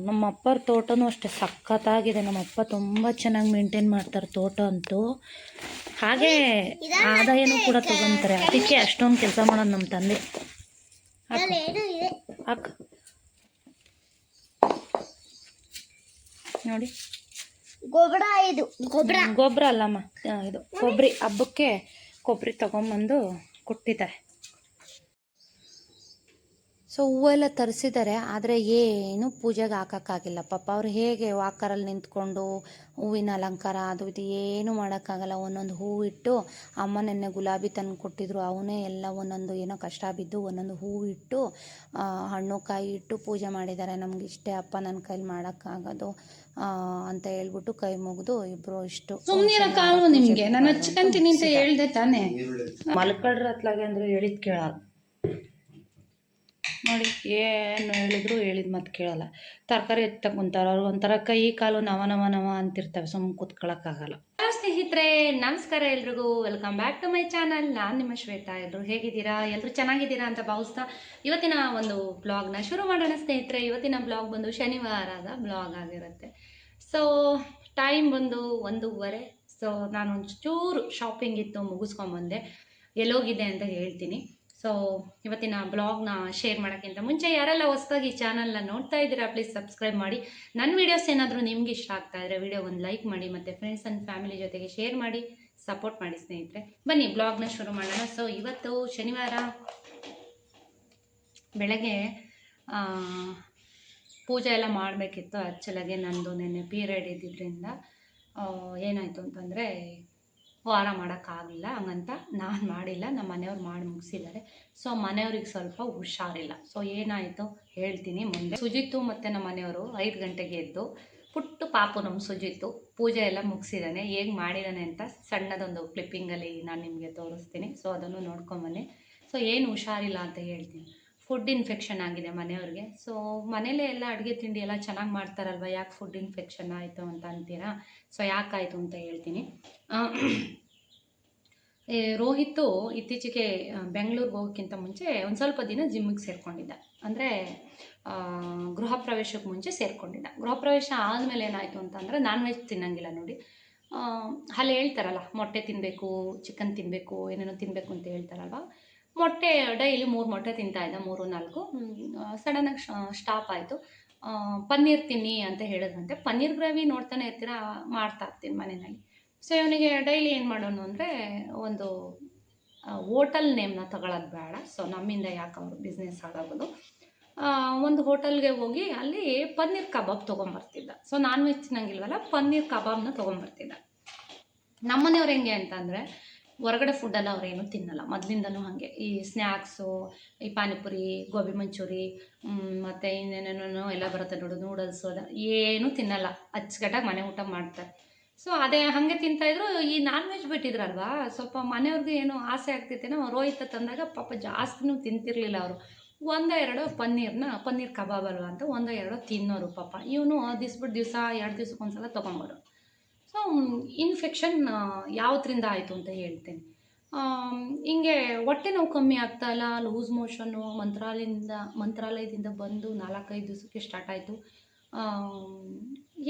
ನಮ್ಮ ಅಪ್ಪರ ತೋಟನೂ ಅಷ್ಟೇ ಸಖತ್ತಾಗಿದೆ. ನಮ್ಮ ಅಪ್ಪ ತುಂಬ ಚೆನ್ನಾಗಿ ಮೇಂಟೈನ್ ಮಾಡ್ತಾರೆ ತೋಟ ಅಂತೂ. ಹಾಗೆ ಆದಾಯನೂ ಕೂಡ ತಗೊಂತಾರೆ. ಅದಕ್ಕೆ ಅಷ್ಟೊಂದು ಕೆಲಸ ಮಾಡೋದು ನಮ್ಮ ತಂದೆ. ಹಾಕ. ನೋಡಿ. ಗೊಬ್ಬರ ಇದು ಗೊಬ್ಬರ ಗೊಬ್ಬರ ಅಲ್ಲಮ್ಮ ಇದು ಕೊಬ್ಬರಿ ಹಬ್ಬಕ್ಕೆ ಕೊಬ್ಬರಿ ತಗೊಂಬಂದು ಕೊಟ್ಟಿದ್ದಾರೆ. ಸೊ ಹೂವೆಲ್ಲ ತರಿಸಿದ್ದಾರೆ ಆದರೆ ಏನು ಪೂಜೆಗೆ ಹಾಕೋಕ್ಕಾಗಿಲ್ಲ. ಪಾಪ ಅವ್ರು ಹೇಗೆ ವಾಕರಲ್ಲಿ ನಿಂತ್ಕೊಂಡು ಹೂವಿನ ಅಲಂಕಾರ ಅದು ಇದು ಏನು ಮಾಡೋಕ್ಕಾಗಲ್ಲ. ಒಂದೊಂದು ಹೂವು ಇಟ್ಟು ಅಮ್ಮ ನೆನ್ನೆ ಗುಲಾಬಿ ತಂದು ಕೊಟ್ಟಿದ್ರು ಅವನೇ ಎಲ್ಲ ಒಂದೊಂದು ಏನೋ ಕಷ್ಟ ಬಿದ್ದು ಒಂದೊಂದು ಹೂವು ಇಟ್ಟು ಆ, ಹಣ್ಣು ಕಾಯಿ ಇಟ್ಟು ಪೂಜೆ ಮಾಡಿದ್ದಾರೆ. ನಮ್ಗೆ ಇಷ್ಟೇ ಅಪ್ಪ ನನ್ನ ಕೈಲಿ ಮಾಡೋಕ್ಕಾಗೋದು ಆ, ಅಂತ ಹೇಳ್ಬಿಟ್ಟು ಕೈ ಮುಗಿದು ಇಬ್ರು ಇಷ್ಟು ನಿಮಗೆ. ನಾನು ಹಚ್ಕೊಂತೀನಿ ಅಂತ ಹೇಳ್ದೆ ತಾನೇ. ಮಲ್ಕಳ್ರ ಹತ್ಲಾಗೆ ಅಂದ್ರೆ ಹೇಳಿದ್ ಕೇಳಲ್ಲ ನೋಡಿ, ಏನು ಹೇಳಿದ್ರು ಹೇಳಿದ ಮತ್ತೆ ಕೇಳಲ್ಲ. ತರಕಾರಿ ಎತ್ತ ಕುಂತಾರೆ ಅವ್ರಿಗೆ ಒಂಥರ ಕೈ ಕಾಲು ನವ ನವ ನವ ಅಂತಿರ್ತವೆ ಸುಮ್ಮನೆ ಕೂತ್ಕೊಳ್ಳೋಕ್ಕಾಗಲ್ಲ ಸ್ನೇಹಿತರೆ, ನಮಸ್ಕಾರ ಎಲ್ರಿಗೂ. Welcome back to my channel ನಾನು ನಿಮ್ಮ ಶ್ವೇತಾ. ಎಲ್ಲರೂ ಹೇಗಿದ್ದೀರಾ? ಎಲ್ಲರೂ ಚೆನ್ನಾಗಿದ್ದೀರಾ ಅಂತ ಭಾವಿಸ್ತಾ ಇವತ್ತಿನ ಒಂದು ಬ್ಲಾಗ್ನ ಶುರು ಮಾಡೋಣ ಸ್ನೇಹಿತರೆ. ಇವತ್ತಿನ ಬ್ಲಾಗ್ ಬಂದು ಶನಿವಾರದ ಬ್ಲಾಗ್ ಆಗಿರುತ್ತೆ. ಸೊ ಟೈಮ್ ಬಂದು ಒಂದೂವರೆ. ಸೊ ನಾನು ಒಂಚೂರು ಶಾಪಿಂಗ್ ಇತ್ತು, ಮುಗಿಸ್ಕೊಂಬಂದೆ. ಎಲ್ಲೋಗಿದೆ ಅಂತ ಹೇಳ್ತೀನಿ. ಸೊ ಇವತ್ತಿನ ಬ್ಲಾಗ್ನ ಶೇರ್ ಮಾಡೋಕ್ಕಿಂತ ಮುಂಚೆ ಯಾರೆಲ್ಲ ಹೊಸದಾಗಿ ಈ ಚಾನಲ್ನ ನೋಡ್ತಾ ಇದ್ದೀರಾ ಪ್ಲೀಸ್ ಸಬ್ಸ್ಕ್ರೈಬ್ ಮಾಡಿ. ನನ್ನ ವೀಡಿಯೋಸ್ ಏನಾದರೂ ನಿಮ್ಗೆ ಇಷ್ಟ ಆಗ್ತಾ ಇದ್ರೆ ವಿಡಿಯೋ ಒಂದು ಲೈಕ್ ಮಾಡಿ, ಮತ್ತು ಫ್ರೆಂಡ್ಸ್ ಆ್ಯಂಡ್ ಫ್ಯಾಮಿಲಿ ಜೊತೆಗೆ ಶೇರ್ ಮಾಡಿ ಸಪೋರ್ಟ್ ಮಾಡಿ ಸ್ನೇಹಿತರೆ. ಬನ್ನಿ ಬ್ಲಾಗ್ನ ಶುರು ಮಾಡೋಣ. ಸೊ ಇವತ್ತು ಶನಿವಾರ, ಬೆಳಗ್ಗೆ ಪೂಜೆ ಎಲ್ಲ ಮಾಡಬೇಕಿತ್ತು. ಆ್ಯಕ್ಚುಲಾಗಿ ನಂದು ನೆನ್ನೆ ಪೀರಿಯಡ್ ಇದ್ದಿದ್ದರಿಂದ ಏನಾಯಿತು ಅಂತಂದರೆ ವಾರ ಮಾಡೋಕ್ಕಾಗಲಿಲ್ಲ, ಹಂಗಂತ ನಾನು ಮಾಡಿಲ್ಲ ನಮ್ಮ ಮನೆಯವ್ರು ಮಾಡಿ ಮುಗಿಸಿದ್ದಾರೆ. ಸೊ ಮನೆಯವ್ರಿಗೆ ಸ್ವಲ್ಪ ಹುಷಾರಿಲ್ಲ. ಸೊ ಏನಾಯಿತು ಹೇಳ್ತೀನಿ ಮುಂದೆ. ಸುಜಿತ್ತು ಮತ್ತು ನಮ್ಮ ಮನೆಯವರು ಐದು ಗಂಟೆಗೆ ಎದ್ದು, ಪುಟ್ಟು ಪಾಪು ನಮ್ಮ ಸುಜಿತ್ತು ಪೂಜೆ ಎಲ್ಲ ಮುಗಿಸಿದ್ದಾನೆ ಹೇಗೆ ಮಾಡಿದ್ದಾನೆ ಅಂತ ಸಣ್ಣದೊಂದು ಕ್ಲಿಪ್ಪಿಂಗಲ್ಲಿ ನಾನು ನಿಮಗೆ ತೋರಿಸ್ತೀನಿ. ಸೊ ಅದನ್ನು ನೋಡ್ಕೊಂಬನ್ನಿ ಸೊ ಏನು ಹುಷಾರಿಲ್ಲ ಅಂತ ಹೇಳ್ತೀನಿ. ಫುಡ್ ಇನ್ಫೆಕ್ಷನ್ ಆಗಿದೆ ಮನೆಯವ್ರಿಗೆ. ಸೊ ಮನೇಲೆ ಎಲ್ಲ ಅಡುಗೆ ತಿಂಡಿ ಎಲ್ಲ ಚೆನ್ನಾಗಿ ಮಾಡ್ತಾರಲ್ವ? ಯಾಕೆ ಫುಡ್ ಇನ್ಫೆಕ್ಷನ್ ಆಯಿತು ಅಂತ ಅಂತೀರಾ? ಸೊ ಯಾಕಾಯಿತು ಅಂತ ಹೇಳ್ತೀನಿ. ರೋಹಿತು ಇತ್ತೀಚೆಗೆ ಬೆಂಗಳೂರಿಗೆ ಹೋಗೋಕ್ಕಿಂತ ಮುಂಚೆ ಒಂದು ಸ್ವಲ್ಪ ದಿನ ಜಿಮ್ಮಿಗೆ ಸೇರಿಕೊಂಡಿದ್ದ. ಅಂದರೆ ಗೃಹ ಪ್ರವೇಶಕ್ಕೆ ಮುಂಚೆ ಸೇರಿಕೊಂಡಿದ್ದ. ಗೃಹ ಪ್ರವೇಶ ಆದಮೇಲೆ ಏನಾಯಿತು ಅಂತಂದರೆ ನಾನ್ ವೆಜ್ ತಿನ್ನಂಗಿಲ್ಲ ನೋಡಿ. ಅಲ್ಲಿ ಹೇಳ್ತಾರಲ್ಲ, ಮೊಟ್ಟೆ ತಿನ್ನಬೇಕು ಚಿಕನ್ ತಿನ್ನಬೇಕು ಏನೇನೋ ತಿನ್ನಬೇಕು ಅಂತ ಹೇಳ್ತಾರಲ್ವ? ಮೊಟ್ಟೆ ಡೈಲಿ ಮೂರು ಮೊಟ್ಟೆ ತಿಂತಾ ಇದ್ದ, ಮೂರು, ನಾಲ್ಕು. ಸಡನ್ನಾಗಿ ಸ್ಟಾಪ್ ಆಯಿತು. ಪನ್ನೀರ್ ತಿನ್ನಿ ಅಂತ ಹೇಳಿದ್ರಂತೆ. ಪನ್ನೀರ್ ಗ್ರೇವಿ ನೋಡ್ತಾನೆ ಇರ್ತೀರ, ಮಾಡ್ತಾ ಇರ್ತೀನಿ ಮನೆಯಲ್ಲಿ. ಸೊ ಇವನಿಗೆ ಡೈಲಿ ಏನು ಮಾಡೋನು ಅಂದರೆ, ಒಂದು ಹೋಟಲ್ ನೇಮ್ನ ತಗೊಳ್ಳೋದು ಬೇಡ. ಸೊ ನಮ್ಮಿಂದ ಯಾಕೆ ಅವರು ಬಿಸ್ನೆಸ್ ಆಗೋದು? ಒಂದು ಹೋಟೆಲ್ಗೆ ಹೋಗಿ ಅಲ್ಲಿ ಪನ್ನೀರ್ ಕಬಾಬ್ ತೊಗೊಂಬರ್ತಿದ್ದ. ಸೊ ನಾನ್ ವೆಜ್ ತಿನ್ನಂಗಿಲ್ವಲ್ಲ ಪನ್ನೀರ್ ಕಬಾಬ್ನ ತೊಗೊಂಬರ್ತಿದ್ದ. ನಮ್ಮನೆಯವ್ರು ಹೆಂಗೆ ಅಂತಂದರೆ ಹೊರಗಡೆ ಫುಡ್ಡೆಲ್ಲ ಅವರೇನು ತಿನ್ನಲ್ಲ. ಮೊದಲಿಂದನೂ ಹಾಗೆ. ಈ ಸ್ನ್ಯಾಕ್ಸು ಈ ಪಾನಿಪುರಿ, ಗೋಬಿ ಮಂಚೂರಿ ಮತ್ತು ಇನ್ನೇನೇನೋ ಎಲ್ಲ ಬರುತ್ತೆ ನೋಡು ನೂಡಲ್ಸು ಅದ. ಏನೂ ತಿನ್ನಲ್ಲ. ಅಚ್ಚುಕಟ್ಟಾಗಿ ಮನೆ ಊಟ ಮಾಡ್ತಾರೆ. ಸೊ ಅದೇ ಹಾಗೆ ತಿಂತಾಯಿದ್ರು ಈ ನಾನ್ ವೆಜ್ ಬಿಟ್ಟಿದ್ರಲ್ವಾ? ಸ್ವಲ್ಪ ಮನೆಯವ್ರಿಗೆ ಏನೋ ಆಸೆ ಆಗ್ತಿತ್ತೇನೋ, ರೋಹಿತ ತಂದಾಗ ಪಾಪ ಜಾಸ್ತಿನೂ ತಿಂತಿರ್ಲಿಲ್ಲ ಅವರು. ಒಂದೋ ಎರಡೋ ಪನ್ನೀರ್ನ, ಪನ್ನೀರ್ ಕಬಾಬ್ ಅಲ್ವಾ ಅಂತ ಒಂದೋ ಎರಡೋ ತಿನ್ನೋರು ಪಾಪ. ಇವನು ದಿವ್ಸ ಬಿಟ್ಟು ದಿವಸ, ಎರಡು ದಿವ್ಸಕ್ಕೊಂದ್ಸಲ ತೊಗೊಂಬರು ಸೊ ಇನ್ಫೆಕ್ಷನ್ ಯಾವ್ದ್ರಿಂದ ಆಯಿತು ಅಂತ ಹೇಳ್ತೇನೆ. ಹಿಂಗೆ ಹೊಟ್ಟೆ ನೋವು ಕಮ್ಮಿ ಆಗ್ತಾಯಿಲ್ಲ ಲೂಸ್ ಮೋಷನ್ನು ಮಂತ್ರಾಲಯದಿಂದ ಮಂತ್ರಾಲಯದಿಂದ ಬಂದು ನಾಲ್ಕೈದು ದಿವಸಕ್ಕೆ ಸ್ಟಾರ್ಟ್ ಆಯಿತು.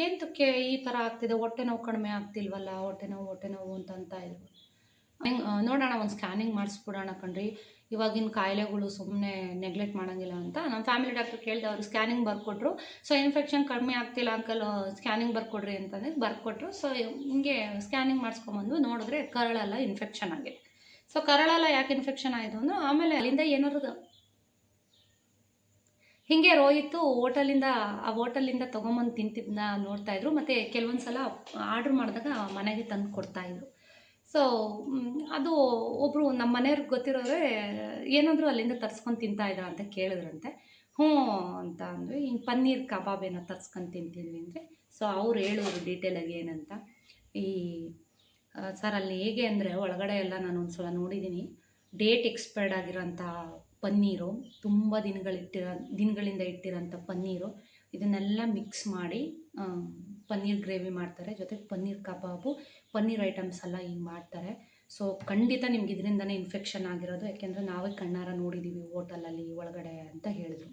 ಏಂತಕ್ಕೆ ಈ ಥರ ಆಗ್ತಿದೆ? ಹೊಟ್ಟೆ ನೋವು ಕಡಿಮೆ ಆಗ್ತಿಲ್ವಲ್ಲ, ಹೊಟ್ಟೆ ನೋವು ಹೊಟ್ಟೆ ನೋವು ಅಂತ ಅಂತ ಹೆಂಗೆ ನೋಡೋಣ, ಒಂದು ಸ್ಕ್ಯಾನಿಂಗ್ ಮಾಡಿಸ್ಬಿಡೋಣ ಕಣ್ರಿ. ಇವಾಗಿನ ಕಾಯಿಲೆಗಳು ಸುಮ್ಮನೆ ನೆಗ್ಲೆಕ್ಟ್ ಮಾಡೋಂಗಿಲ್ಲ ಅಂತ. ನಮ್ಮ ಫ್ಯಾಮಿಲಿ ಡಾಕ್ಟರ್ ಕೇಳಿದೆ ಅವರು ಸ್ಕ್ಯಾನಿಂಗ್ ಬರ್ಕೊಟ್ರು. ಸೊ ಇನ್ಫೆಕ್ಷನ್ ಕಡಿಮೆ ಆಗ್ತಿಲ್ಲ ಅಂಕಲ್ ಸ್ಕ್ಯಾನಿಂಗ್ ಬರ್ಕೊಡ್ರಿ ಅಂತಂದ್ರೆ ಬರ್ಕೊಟ್ರು. ಸೊ ಹಿಂಗೆ ಸ್ಕ್ಯಾನಿಂಗ್ ಮಾಡಿಸ್ಕೊಂಬಂದು ನೋಡಿದ್ರೆ ಕರಳೆಲ್ಲ ಇನ್ಫೆಕ್ಷನ್ ಆಗಿದೆ ಸೊ ಕರಳೆಲ್ಲ ಯಾಕೆ ಇನ್ಫೆಕ್ಷನ್ ಆಯಿತು ಅಂದ್ರೆ ಆಮೇಲೆ ಅಲ್ಲಿಂದ ಏನಾದ್ರು ಹಿಂಗೆ ರೋಹಿತ್ತು ಹೋಟೆಲಿಂದ, ಆ ಹೋಟೆಲಿಂದ ತೊಗೊಂಬಂದು ತಿಂತಿದ್ದನ್ನ ನೋಡ್ತಾಯಿದ್ರು ಮತ್ತು ಕೆಲವೊಂದು ಸಲ ಆರ್ಡ್ರ್ ಮಾಡಿದಾಗ ಮನೆಗೆ ತಂದು ಕೊಡ್ತಾಯಿದ್ರು ಸೊ ಅದು ಒಬ್ಬರು ನಮ್ಮ ಮನೆಯವ್ರಿಗೆ ಗೊತ್ತಿರೋರೆ, ಏನಾದರೂ ಅಲ್ಲಿಂದ ತರ್ಸ್ಕೊಂಡು ತಿಂತಾ ಇದ್ದ ಅಂತ ಕೇಳಿದ್ರಂತೆ. ಹ್ಞೂ ಅಂತ ಅಂದ್ವಿ. ಹಿಂಗೆ ಪನ್ನೀರ್ ಕಬಾಬ್ ಏನೋ ತರ್ಸ್ಕೊಂಡು ತಿಂತಿದ್ವಿ ಅಂದರೆ ಸೊ ಅವ್ರು ಹೇಳೋರು ಡೀಟೇಲಾಗಿ ಏನಂತ. ಈ ಸರ್ ಅಲ್ಲಿ ಹೇಗೆ ಅಂದರೆ, ಒಳಗಡೆ ಎಲ್ಲ ನಾನು ಒಂದು ಸಲ ನೋಡಿದ್ದೀನಿ ಡೇಟ್ ಎಕ್ಸ್ಪೈರ್ಡ್ ಆಗಿರೋಂಥ ಪನ್ನೀರು, ತುಂಬ ದಿನಗಳಿಟ್ಟಿರೋ, ದಿನಗಳಿಂದ ಇಟ್ಟಿರೋಂಥ ಪನ್ನೀರು, ಇದನ್ನೆಲ್ಲ ಮಿಕ್ಸ್ ಮಾಡಿ ಪನ್ನೀರ್ ಗ್ರೇವಿ ಮಾಡ್ತಾರೆ. ಜೊತೆಗೆ ಪನ್ನೀರ್ ಕಬಾಬು, ಪನ್ನೀರ್ ಐಟಮ್ಸ್ ಎಲ್ಲ ಹಿಂಗೆ ಮಾಡ್ತಾರೆ. ಸೊ, ಖಂಡಿತ ನಿಮ್ಗೆ ಇದರಿಂದನೇ ಇನ್ಫೆಕ್ಷನ್ ಆಗಿರೋದು. ಯಾಕೆಂದರೆ ನಾವೇ ಕಣ್ಣಾರ ನೋಡಿದ್ದೀವಿ ಹೋಟಲಲ್ಲಿ ಒಳಗಡೆ ಅಂತ ಹೇಳಿದ್ರು.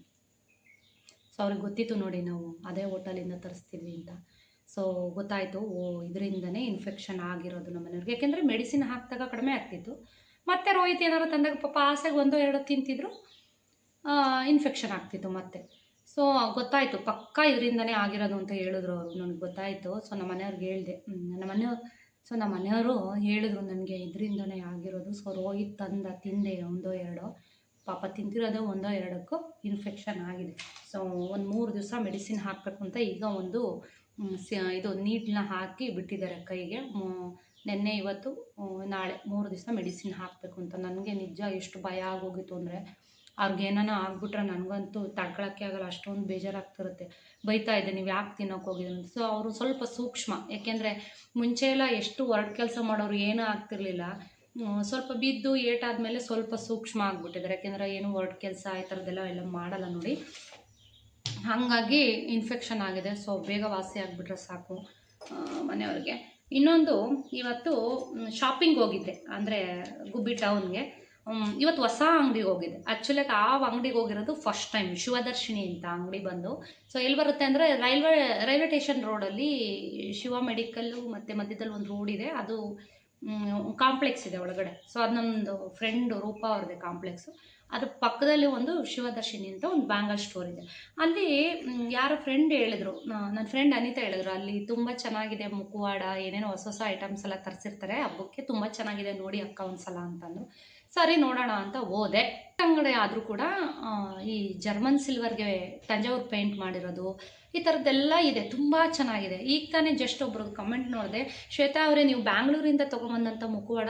ಸೊ, ಅವ್ರಿಗೆ ಗೊತ್ತಿತ್ತು ನೋಡಿ ನಾವು ಅದೇ ಹೋಟಲಿಂದ ತರಿಸ್ತಿದ್ವಿ ಅಂತ. ಸೊ, ಗೊತ್ತಾಯಿತು, ಓ, ಇದರಿಂದನೇ ಇನ್ಫೆಕ್ಷನ್ ಆಗಿರೋದು ನಮ್ಮ ಮನೆಯವ್ರಿಗೆ. ಯಾಕೆಂದರೆ ಮೆಡಿಸಿನ್ ಹಾಕ್ದಾಗ ಕಡಿಮೆ ಆಗ್ತಿತ್ತು. ಮತ್ತೆ ರೋಹಿತ್ ಏನಾದ್ರು ತಂದಾಗ ಪಾಪ ಆಸೆಗೆ ಒಂದೋ ಎರಡೋ ತಿಂತಿದ್ರು ಇನ್ಫೆಕ್ಷನ್ ಆಗ್ತಿತ್ತು ಮತ್ತೆ. ಸೊ ಗೊತ್ತಾಯಿತು. ಪಕ್ಕ ಇದರಿಂದನೇ ಆಗಿರೋದು ಅಂತ ಹೇಳಿದ್ರು ಅವರು. ನನಗೆ ಗೊತ್ತಾಯಿತು. ಸೊ ನಮ್ಮ ಮನೆಯವ್ರಿಗೆ ಹೇಳಿದೆ. ನಮ್ಮ ಮನೆಯವ್ರು ಸೊ ನಮ್ಮ ಮನೆಯವರು ಹೇಳಿದ್ರು ನನಗೆ ಇದರಿಂದನೇ ಆಗಿರೋದು. ಸೊ ರೋಹಿತ್ ತಂದ ತಿಂದೆ ಒಂದೋ ಎರಡೋ. ಪಾಪ ತಿಂತಿರೋದು ಒಂದೋ ಎರಡಕ್ಕೂ ಇನ್ಫೆಕ್ಷನ್ ಆಗಿದೆ. ಸೊ ಒಂದು ಮೂರು ದಿವಸ ಮೆಡಿಸಿನ್ ಹಾಕಬೇಕು ಅಂತ ಈಗ ಒಂದು ಇದು ನೀಟ್ನ ಹಾಕಿ ಬಿಟ್ಟಿದ್ದಾರೆ ಕೈಗೆ. ನೆನ್ನೆ ಇವತ್ತು, ನಾಳೆ ಮೂರು ದಿವಸ ಮೆಡಿಸಿನ್ ಹಾಕಬೇಕು ಅಂತ. ನನಗೆ ನಿಜ ಎಷ್ಟು ಭಯ ಆಗೋಗಿತ್ತು ಅಂದರೆ ಅವ್ರಿಗೇನಾನ ಆಗ್ಬಿಟ್ರೆ ನನಗಂತೂ ತಡ್ಕೊಳಕ್ಕೆ ಆಗಲ್ಲ, ಅಷ್ಟೊಂದು ಬೇಜಾರಾಗ್ತಿರುತ್ತೆ. ಬೈತಾ ಇದ್ದೆ, ನೀವು ಯಾಕೆ ತಿನ್ನೋಕೆ ಅಂತ. ಸೊ ಅವರು ಸ್ವಲ್ಪ ಸೂಕ್ಷ್ಮ. ಯಾಕೆಂದರೆ ಮುಂಚೆ ಎಲ್ಲ ಎಷ್ಟು ಹೊರಡ್ ಕೆಲಸ ಮಾಡೋರು ಏನೂ ಆಗ್ತಿರ್ಲಿಲ್ಲ. ಸ್ವಲ್ಪ ಬಿದ್ದು ಏಟಾದ್ಮೇಲೆ ಸ್ವಲ್ಪ ಸೂಕ್ಷ್ಮ ಆಗ್ಬಿಟ್ಟಿದ್ದಾರೆ. ಯಾಕೆಂದರೆ ಏನು ಹೊರಡ್ ಕೆಲಸ ಆ ಥರದ್ದೆಲ್ಲ ಎಲ್ಲ ಮಾಡಲ್ಲ ನೋಡಿ. ಹಾಗಾಗಿ ಇನ್ಫೆಕ್ಷನ್ ಆಗಿದೆ. ಸೊ ಬೇಗ ವಾಸಿ ಆಗಿಬಿಟ್ರೆ ಸಾಕು ಮನೆಯವ್ರಿಗೆ. ಇನ್ನೊಂದು, ಇವತ್ತು ಶಾಪಿಂಗ್ ಹೋಗಿದ್ದೆ. ಅಂದರೆ ಗುಬ್ಬಿ ಟೌನ್ಗೆ ಇವತ್ತು ಹೊಸ ಅಂಗಡಿಗೆ ಹೋಗಿದ್ದೆ. ಆ್ಯಕ್ಚುಲಿ ಆ ಅಂಗಡಿಗೆ ಹೋಗಿರೋದು ಫಸ್ಟ್ ಟೈಮ್ ಶಿವದರ್ಶಿನಿ ಅಂತ ಅಂಗಡಿ ಬಂದು. ಸೊ ಎಲ್ಲಿ ಬರುತ್ತೆ ಅಂದರೆ ರೈಲ್ವೆ ರೈಲ್ವೆ ಸ್ಟೇಷನ್ ರೋಡಲ್ಲಿ ಶಿವ ಮೆಡಿಕಲ್ಲು ಮತ್ತು ಮಧ್ಯದಲ್ಲಿ ಒಂದು ರೋಡ್ ಇದೆ. ಅದು ಕಾಂಪ್ಲೆಕ್ಸ್ ಇದೆ ಒಳಗಡೆ. ಸೊ ಅದು ನಮ್ಮದು ಫ್ರೆಂಡು ರೂಪ ಅವ್ರದ್ದೇ ಕಾಂಪ್ಲೆಕ್ಸು ಅದ್ರ ಪಕ್ಕದಲ್ಲಿ ಒಂದು ಶಿವದರ್ಶಿನಿ ಅಂತ ಒಂದು ಬ್ಯಾಂಗಲ್ ಸ್ಟೋರ್ ಇದೆ. ಅಲ್ಲಿ ಯಾರೋ ಫ್ರೆಂಡ್ ಹೇಳಿದ್ರು. ನನ್ನ ಫ್ರೆಂಡ್ ಅನಿತಾ ಹೇಳಿದ್ರು. ಅಲ್ಲಿ ತುಂಬ ಚೆನ್ನಾಗಿದೆ ಮುಖವಾಡ, ಏನೇನೋ ಹೊಸ ಹೊಸ ಐಟಮ್ಸ್ ಎಲ್ಲ ತರಿಸಿರ್ತಾರೆ. ಹಬ್ಬಕ್ಕೆ ತುಂಬ ಚೆನ್ನಾಗಿದೆ ನೋಡಿ ಅಕ್ಕ ಒಂದ್ಸಲ ಅಂತಂದ್ರು. ಸರಿ, ನೋಡೋಣ ಅಂತ ಹೋದೆ. ಅಂಗಡಿ ಆದರೂ ಕೂಡ ಈ ಜರ್ಮನ್ ಸಿಲ್ವರ್ಗೆ ತಂಜಾವೂರು ಪೇಂಟ್ ಮಾಡಿರೋದು, ಈ ಥರದ್ದೆಲ್ಲ ಇದೆ. ತುಂಬ ಚೆನ್ನಾಗಿದೆ. ಈಗ ತಾನೇ ಜಸ್ಟ್ ಒಬ್ರದ್ದು ಕಮೆಂಟ್ ನೋಡಿದೆ, ಶ್ವೇತಾ ಅವರೇ, ನೀವು ಬ್ಯಾಂಗ್ಳೂರಿಂದ ತೊಗೊಂಬಂದಂಥ ಮುಖವಾಡ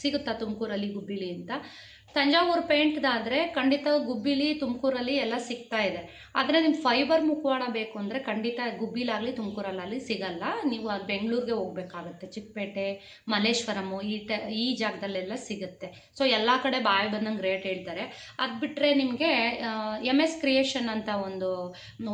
ಸಿಗುತ್ತಾ ತುಮಕೂರಲ್ಲಿ ಗುಬ್ಬಿಲಿ? ಅಂತ. ತಂಜಾವೂರು ಪೇಂಟ್ದಾದರೆ ಖಂಡಿತ ಗುಬ್ಬಿಲಿ, ತುಮಕೂರಲ್ಲಿ ಎಲ್ಲ ಸಿಗ್ತಾ ಇದೆ. ಆದರೆ ನಿಮ್ಮ ಫೈಬರ್ ಮುಖವಾಡ ಬೇಕು ಅಂದರೆ ಖಂಡಿತ ಗುಬ್ಬಿಲಾಗಲಿ, ತುಮಕೂರಲ್ಲಾಗಲಿ ಸಿಗಲ್ಲ. ನೀವು ಅದು ಬೆಂಗಳೂರಿಗೆ ಹೋಗ್ಬೇಕಾಗುತ್ತೆ. ಚಿಕ್ಕಪೇಟೆ ಮಲ್ಲೇಶ್ವರಮು ಈ ಟ, ಈ ಜಾಗದಲ್ಲೆಲ್ಲ ಸಿಗುತ್ತೆ. ಸೊ ಎಲ್ಲ ಕಡೆ ಬಾಯಿ ಬಂದಂಗೆ ರೇಟ್ ಹೇಳ್ತಾರೆ. ಅದು ಬಿಟ್ಟರೆ ನಿಮಗೆ ಎಂ ಎಸ್ ಕ್ರಿಯೇಷನ್ ಅಂತ ಒಂದು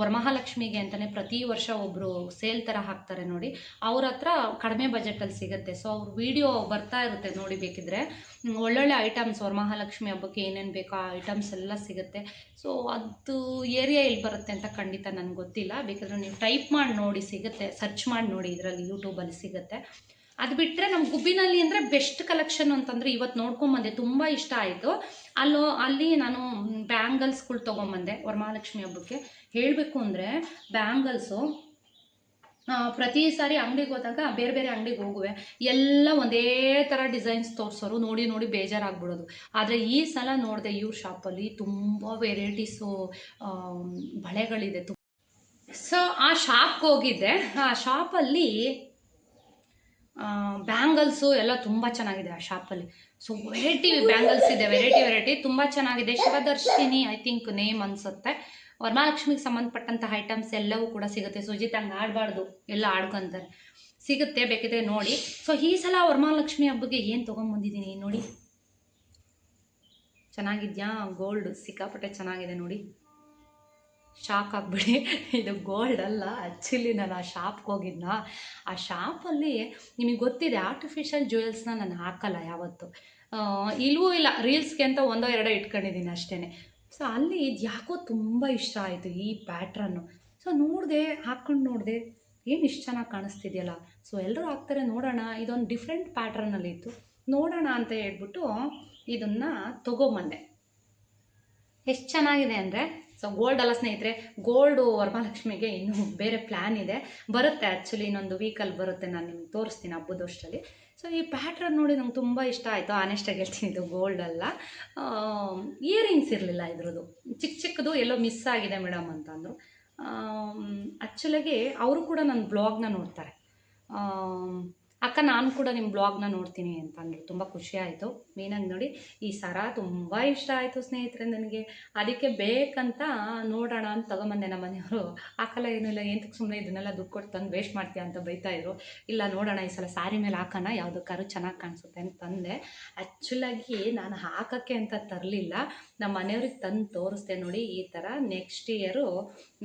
ವರಮಹಾಲಕ್ಷ್ಮಿಗೆ ಅಂತಲೇ ಪ್ರತಿ ವರ್ಷ ಒಬ್ಬರು ಸೇಲ್ ಥರ ಹಾಕ್ತಾರೆ ನೋಡಿ. ಅವ್ರ ಹತ್ರ ಕಡಿಮೆ ಬಜೆಟಲ್ಲಿ ಸಿಗುತ್ತೆ. ಸೊ ಅವ್ರ ವಿಡಿಯೋ ಬರ್ತಾ ಇರುತ್ತೆ ನೋಡಿ ಬೇಕಿದ್ರೆ. ಒಳ್ಳೊಳ್ಳೆ ಐಟಮ್ಸ್ ವರಮಹಾಲಕ್ಷ್ಮಿ ಹಬ್ಬಕ್ಕೆ ಏನೇನು ಬೇಕೋ ಆ ಐಟಮ್ಸ್ ಎಲ್ಲ ಸಿಗುತ್ತೆ. ಸೊ ಅದು ಏರಿಯಾ ಎಲ್ಲಿ ಬರುತ್ತೆ ಅಂತ ಖಂಡಿತ ನನಗೆ ಗೊತ್ತಿಲ್ಲ. ಬೇಕಾದ್ರೆ ನೀವು ಟೈಪ್ ಮಾಡಿ ನೋಡಿ ಸಿಗುತ್ತೆ. ಸರ್ಚ್ ಮಾಡಿ ನೋಡಿ ಇದರಲ್ಲಿ ಯೂಟ್ಯೂಬಲ್ಲಿ ಸಿಗುತ್ತೆ. ಅದು ಬಿಟ್ಟರೆ ನಮ್ಮ ಗುಬ್ಬಿನಲ್ಲಿ ಅಂದರೆ ಬೆಸ್ಟ್ ಕಲೆಕ್ಷನ್ ಅಂತಂದರೆ ಇವತ್ತು ನೋಡ್ಕೊಂಬಂದೆ, ತುಂಬ ಇಷ್ಟ ಆಯಿತು. ಅಲ್ಲೋ, ಅಲ್ಲಿ ನಾನು ಬ್ಯಾಂಗಲ್ಸ್ಗಳು ತೊಗೊಂಬಂದೆ ವರಮಹಾಲಕ್ಷ್ಮಿ ಹಬ್ಬಕ್ಕೆ. ಹೇಳಬೇಕು ಅಂದರೆ ಬ್ಯಾಂಗಲ್ಸು ಪ್ರತಿ ಸಾರಿ ಅಂಗಡಿಗೆ ಹೋದಾಗ ಬೇರೆ ಬೇರೆ ಅಂಗಡಿಗೆ ಹೋಗುವೆ. ಎಲ್ಲ ಒಂದೇ ಥರ ಡಿಸೈನ್ಸ್ ತೋರಿಸೋರು ನೋಡಿ ನೋಡಿ ಬೇಜಾರಾಗ್ಬಿಡೋದು. ಆದರೆ ಈ ಸಲ ನೋಡಿದೆ ಇವ್ರ ಶಾಪಲ್ಲಿ ತುಂಬ ವೆರೈಟೀಸು ಬಳೆಗಳಿದೆ. ತುಂಬ ಸೊ, ಆ ಶಾಪ್ಗೆ ಹೋಗಿದ್ದೆ. ಆ ಶಾಪಲ್ಲಿ ಬ್ಯಾಂಗಲ್ಸು ಎಲ್ಲ ತುಂಬ ಚೆನ್ನಾಗಿದೆ ಆ ಶಾಪಲ್ಲಿ. ಸೊ, ವೆರೈಟಿ ಬ್ಯಾಂಗಲ್ಸ್ ಇದೆ. ವೆರೈಟಿ ವೆರೈಟಿ ತುಂಬ ಚೆನ್ನಾಗಿದೆ. ಶಿವದರ್ಶಿನಿ, ಐ ಥಿಂಕ್, ನೇಮ್ ಅನಿಸುತ್ತೆ. ವರಮಹಾಲಕ್ಷ್ಮಿಗೆ ಸಂಬಂಧಪಟ್ಟಂತಹ ಐಟಮ್ಸ್ ಎಲ್ಲವೂ ಕೂಡ ಸಿಗುತ್ತೆ. ಸುಜಿತ್ ಹಂಗೆ ಆಡಬಾರ್ದು. ಎಲ್ಲ ಆಡ್ಕೊಂತಾರೆ. ಸಿಗುತ್ತೆ, ಬೇಕಿದ್ರೆ ನೋಡಿ. ಸೊ ಈ ಸಲ ವರಮಹಾಲಕ್ಷ್ಮಿ ಹಬ್ಬಕ್ಕೆ ಏನು ತೊಗೊಂಬಂದಿದ್ದೀನಿ ನೋಡಿ. ಚೆನ್ನಾಗಿದ್ಯಾ? ಗೋಲ್ಡ್ ಸಿಕ್ಕಾಪಟ್ಟೆ ಚೆನ್ನಾಗಿದೆ ನೋಡಿ. ಶಾಕ್ ಆಗ್ಬಿಡಿ. ಇದು ಗೋಲ್ಡ್ ಅಲ್ಲ. ಆ್ಯಕ್ಚುಲಿ ನಾನು ಆ ಶಾಪ್ಗೆ ಹೋಗಿದ್ನ? ಆ ಶಾಪಲ್ಲಿ ನಿಮಗೆ ಗೊತ್ತಿದೆ ಆರ್ಟಿಫಿಷಿಯಲ್ ಜ್ಯುವೆಲ್ಸ್ನ ನಾನು ಹಾಕಲ್ಲ ಯಾವತ್ತು. ಇಲ್ಲವೂ ಇಲ್ಲ. ರೀಲ್ಸ್ಗೆ ಅಂತ ಒಂದೋ ಎರಡೋ ಇಟ್ಕೊಂಡಿದ್ದೀನಿ ಅಷ್ಟೇ ಸೊ ಅಲ್ಲಿ ಇದು ಯಾಕೋ ತುಂಬ ಇಷ್ಟ ಆಯಿತು ಈ ಪ್ಯಾಟ್ರನ್ನು ಸೊ ನೋಡಿದೆ, ಹಾಕ್ಕೊಂಡು ನೋಡಿದೆ, ಏನು ಇಷ್ಟು ಚೆನ್ನಾಗಿ ಕಾಣಿಸ್ತಿದೆಯಲ್ಲ? ಸೊ ಎಲ್ಲರೂ ಹಾಕ್ತಾರೆ, ನೋಡೋಣ, ಇದೊಂದು ಡಿಫ್ರೆಂಟ್ ಪ್ಯಾಟ್ರನಲ್ಲಿ ಇತ್ತು. ನೋಡೋಣ ಅಂತ ಹೇಳ್ಬಿಟ್ಟು ಇದನ್ನು ತೊಗೊಂಬಂದೆ. ಎಷ್ಟು ಚೆನ್ನಾಗಿದೆ ಅಂದರೆ ಸೊ ಗೋಲ್ಡ್ ಅಲ್ಲ ಸ್ನೇಹಿತರೆ ಗೋಲ್ಡು ವರಮಹಾಲಕ್ಷ್ಮಿಗೆ ಇನ್ನೂ ಬೇರೆ ಪ್ಲ್ಯಾನ್ ಇದೆ. ಬರುತ್ತೆ ಆ್ಯಕ್ಚುಲಿ ಇನ್ನೊಂದು ವೀಕಲ್ಲಿ ಬರುತ್ತೆ, ನಾನು ನಿಮ್ಗೆ ತೋರಿಸ್ತೀನಿ ಹಬ್ಬದಷ್ಟರಲ್ಲಿ ಸೊ ಈ ಪ್ಯಾಟ್ರನ್ ನೋಡಿ ನಂಗೆ ತುಂಬ ಇಷ್ಟ ಆಯಿತು. ಆನೆಸ್ಟಾಗಿ ಹೇಳ್ತೀನಿ ಇದು ಗೋಲ್ಡ್ ಅಲ್ಲ. ಇಯರಿಂಗ್ಸ್ ಇರಲಿಲ್ಲ ಇದ್ರದ್ದು. ಚಿಕ್ಕ ಚಿಕ್ಕದು ಎಲ್ಲೋ ಮಿಸ್ ಆಗಿದೆ ಮೇಡಮ್ ಅಂತಂದರು. ಆ್ಯಕ್ಚುಲಾಗಿ ಅವರು ಕೂಡ ನನ್ನ ಬ್ಲಾಗ್ನ ನೋಡ್ತಾರೆ. ಅಕ್ಕ, ನಾನು ಕೂಡ ನಿಮ್ಮ ಬ್ಲಾಗ್ನ ನೋಡ್ತೀನಿ ಅಂತ ಅಂದರು ತುಂಬ ಖುಷಿ ಆಯಿತು. ಮೇನಾಗಿ ನೋಡಿ, ಈ ಸರ ತುಂಬ ಇಷ್ಟ ಆಯಿತು ಸ್ನೇಹಿತರೆ ನನಗೆ. ಅದಕ್ಕೆ ಬೇಕಂತ ನೋಡೋಣ ಅಂತ ತಗೊಂಬಂದೆ ನಮ್ಮ ಮನೆಯವರು. ಹಾಕಲ್ಲ ಏನಿಲ್ಲ ಏನಕ್ಕೆ ಸುಮ್ಮನೆ ಇದನ್ನೆಲ್ಲ ದುಡ್ಡು ಕೊಟ್ಟು ತಂದು ವೇಸ್ಟ್ ಮಾಡ್ತೀಯ? ಅಂತ ಬೈತಾಯಿದ್ರು ಇಲ್ಲ, ನೋಡೋಣ, ಈ ಸಲ ಸ್ಯಾರಿ ಮೇಲೆ ಹಾಕೋಣ, ಯಾವುದಕ್ಕಾದ್ರೂ ಚೆನ್ನಾಗಿ ಕಾಣಿಸುತ್ತೆ ಅಂತ ತಂದೆ. ಆ್ಯಕ್ಚುಲಾಗಿ ನಾನು ಹಾಕೋಕ್ಕೆ ಅಂತ ತರಲಿಲ್ಲ. ನಮ್ಮ ಮನೆಯವ್ರಿಗೆ ತಂದು ತೋರಿಸ್ದೆ ನೋಡಿ, ಈ ಥರ ನೆಕ್ಸ್ಟ್ ಇಯರು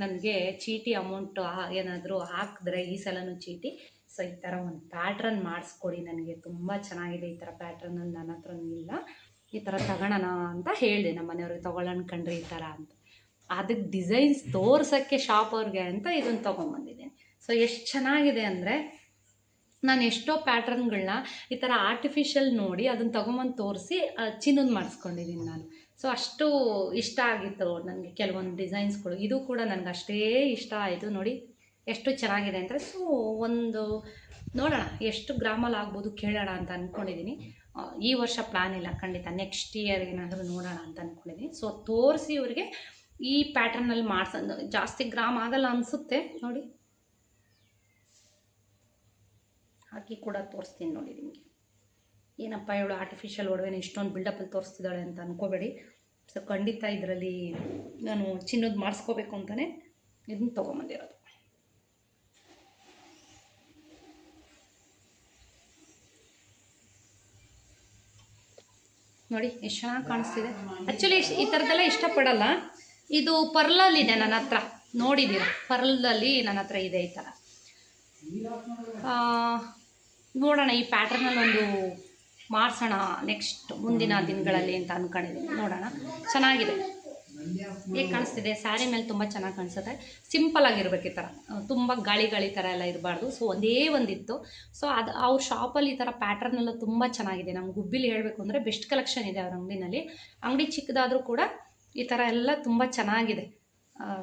ನನಗೆ ಚೀಟಿ ಅಮೌಂಟು ಏನಾದರೂ ಹಾಕಿದ್ರೆ, ಈ ಸಲನೂ ಚೀಟಿ ಸೊ ಈ ಥರ ಒಂದು ಪ್ಯಾಟ್ರನ್ ಮಾಡಿಸ್ಕೊಡಿ. ನನಗೆ ತುಂಬ ಚೆನ್ನಾಗಿದೆ ಈ ಥರ ಪ್ಯಾಟ್ರನಲ್ಲಿ ನನ್ನ ಹತ್ರ ಇಲ್ಲ. ಈ ಥರ ತಗೊಳ್ಳೋಣ ಅಂತ ಹೇಳಿದೆ. ನಮ್ಮ ಮನೆಯವ್ರಿಗೆ ತೊಗೊಳ್ಳೋಣ ಕಣ್ರಿ ಈ ಥರ ಅಂತ. ಅದಕ್ಕೆ ಡಿಸೈನ್ಸ್ ತೋರ್ಸೋಕ್ಕೆ ಶಾಪ್ ಅವ್ರಿಗೆ ಅಂತ ಇದನ್ನು ತೊಗೊಂಬಂದಿದ್ದೀನಿ ಸೊ ಎಷ್ಟು ಚೆನ್ನಾಗಿದೆ ಅಂದರೆ ನಾನು ಎಷ್ಟೋ ಪ್ಯಾಟ್ರನ್ಗಳನ್ನ ಈ ಥರ ಆರ್ಟಿಫಿಷಿಯಲ್ ನೋಡಿ ಅದನ್ನು ತೊಗೊಂಬಂದು ತೋರಿಸಿ ಚಿನ್ನದ ಮಾಡಿಸ್ಕೊಂಡಿದ್ದೀನಿ ನಾನು. ಸೊ ಅಷ್ಟು ಇಷ್ಟ ಆಗಿತ್ತು. ನನಗೆ ಕೆಲವೊಂದು ಡಿಸೈನ್ಸ್ಗಳು ಇದು ಕೂಡ ನನಗೆ ಅಷ್ಟೇ ಇಷ್ಟ ಆಯಿತು. ನೋಡಿ. ಎಷ್ಟು ಚೆನ್ನಾಗಿದೆ ಅಂದರೆ, ಸೊ ಒಂದು, ನೋಡೋಣ, ಎಷ್ಟು ಗ್ರಾಮಲ್ಲಿ ಆಗ್ಬೋದು ಕೇಳೋಣ ಅಂತ ಅಂದ್ಕೊಂಡಿದ್ದೀನಿ. ಈ ವರ್ಷ ಪ್ಲ್ಯಾನ್ ಇಲ್ಲ, ಖಂಡಿತ. ನೆಕ್ಸ್ಟ್ ಇಯರ್ ಏನಾದರೂ ನೋಡೋಣ ಅಂತ ಅಂದ್ಕೊಂಡಿದ್ದೀನಿ. ಸೊ ತೋರಿಸಿ ಇವರಿಗೆ ಈ ಪ್ಯಾಟರ್ನಲ್ಲಿ ಮಾಡ್ಸ, ಜಾಸ್ತಿ ಗ್ರಾಮ್ ಆಗಲ್ಲ ಅನಿಸುತ್ತೆ. ನೋಡಿ. ಹಾಕಿ ಕೂಡ ತೋರಿಸ್ತೀನಿ ನೋಡಿ ನಿಮಗೆ. ಏನಪ್ಪ ಇವಳು ಆರ್ಟಿಫಿಷಿಯಲ್ ಒಡವೆನ ಇಷ್ಟೊಂದು ಬಿಲ್ಡಪ್ಪಲ್ಲಿ ತೋರಿಸ್ತಿದ್ದಾಳೆ ಅಂತ ಅಂದ್ಕೋಬೇಡಿ ಸೊ ಖಂಡಿತ ಇದರಲ್ಲಿ ನಾನು ಚಿನ್ನದ ಮಾಡಿಸ್ಕೋಬೇಕು ಅಂತಲೇ ಇದನ್ನ ತೊಗೊಂಬಂದಿರೋದು. ನೋಡಿ, ಎಷ್ಟು ಚೆನ್ನಾಗಿ ಕಾಣಿಸ್ತಿದೆ. ಆ್ಯಕ್ಚುಲಿ ಈ ಥರದ್ದೆಲ್ಲ ಇಷ್ಟಪಡಲ್ಲ. ಇದು ಪರ್ಲಲ್ಲಿದೆ ನನ್ನ ಹತ್ರ. ನೋಡಿದ್ದೀರ ಪರ್ಲಲ್ಲಿ ನನ್ನ ಹತ್ರ ಇದೆ ಈ ಥರ ನೋಡೋಣ, ಈ ಪ್ಯಾಟ್ರನಲ್ಲಿ ಒಂದು ಮಾಡಿಸೋಣ ನೆಕ್ಸ್ಟ್ ಮುಂದಿನ ದಿನಗಳಲ್ಲಿ ಅಂತ ಅಂದ್ಕೊಂಡಿದ್ದೀನಿ ನೋಡೋಣ. ಚೆನ್ನಾಗಿದೆ. ಹೇಗೆ ಕಾಣಿಸ್ತಿದೆ? ಸ್ಯಾರಿ ಮೇಲೆ ತುಂಬ ಚೆನ್ನಾಗಿ ಕಾಣಿಸುತ್ತೆ. ಸಿಂಪಲ್ ಆಗಿರ್ಬೇಕು ಈ ಥರ ತುಂಬ ಗಾಳಿ ಗಾಳಿ ಥರ ಎಲ್ಲ ಇರಬಾರ್ದು. ಸೊ ಒಂದೇ ಒಂದಿತ್ತು. ಸೊ ಅದು ಅವ್ರ ಶಾಪಲ್ಲಿ ಈ ಥರ ಪ್ಯಾಟರ್ನ್ ಎಲ್ಲ ತುಂಬ ಚೆನ್ನಾಗಿದೆ. ನಮ್ಮ ಗುಬ್ಬಿಲಿ ಹೇಳಬೇಕು ಅಂದರೆ ಬೆಸ್ಟ್ ಕಲೆಕ್ಷನ್ ಇದೆ ಅವ್ರ ಅಂಗಡಿನಲ್ಲಿ. ಅಂಗಡಿ ಚಿಕ್ಕದಾದರೂ ಕೂಡ ಈ ಥರ ಎಲ್ಲ ತುಂಬ ಚೆನ್ನಾಗಿದೆ.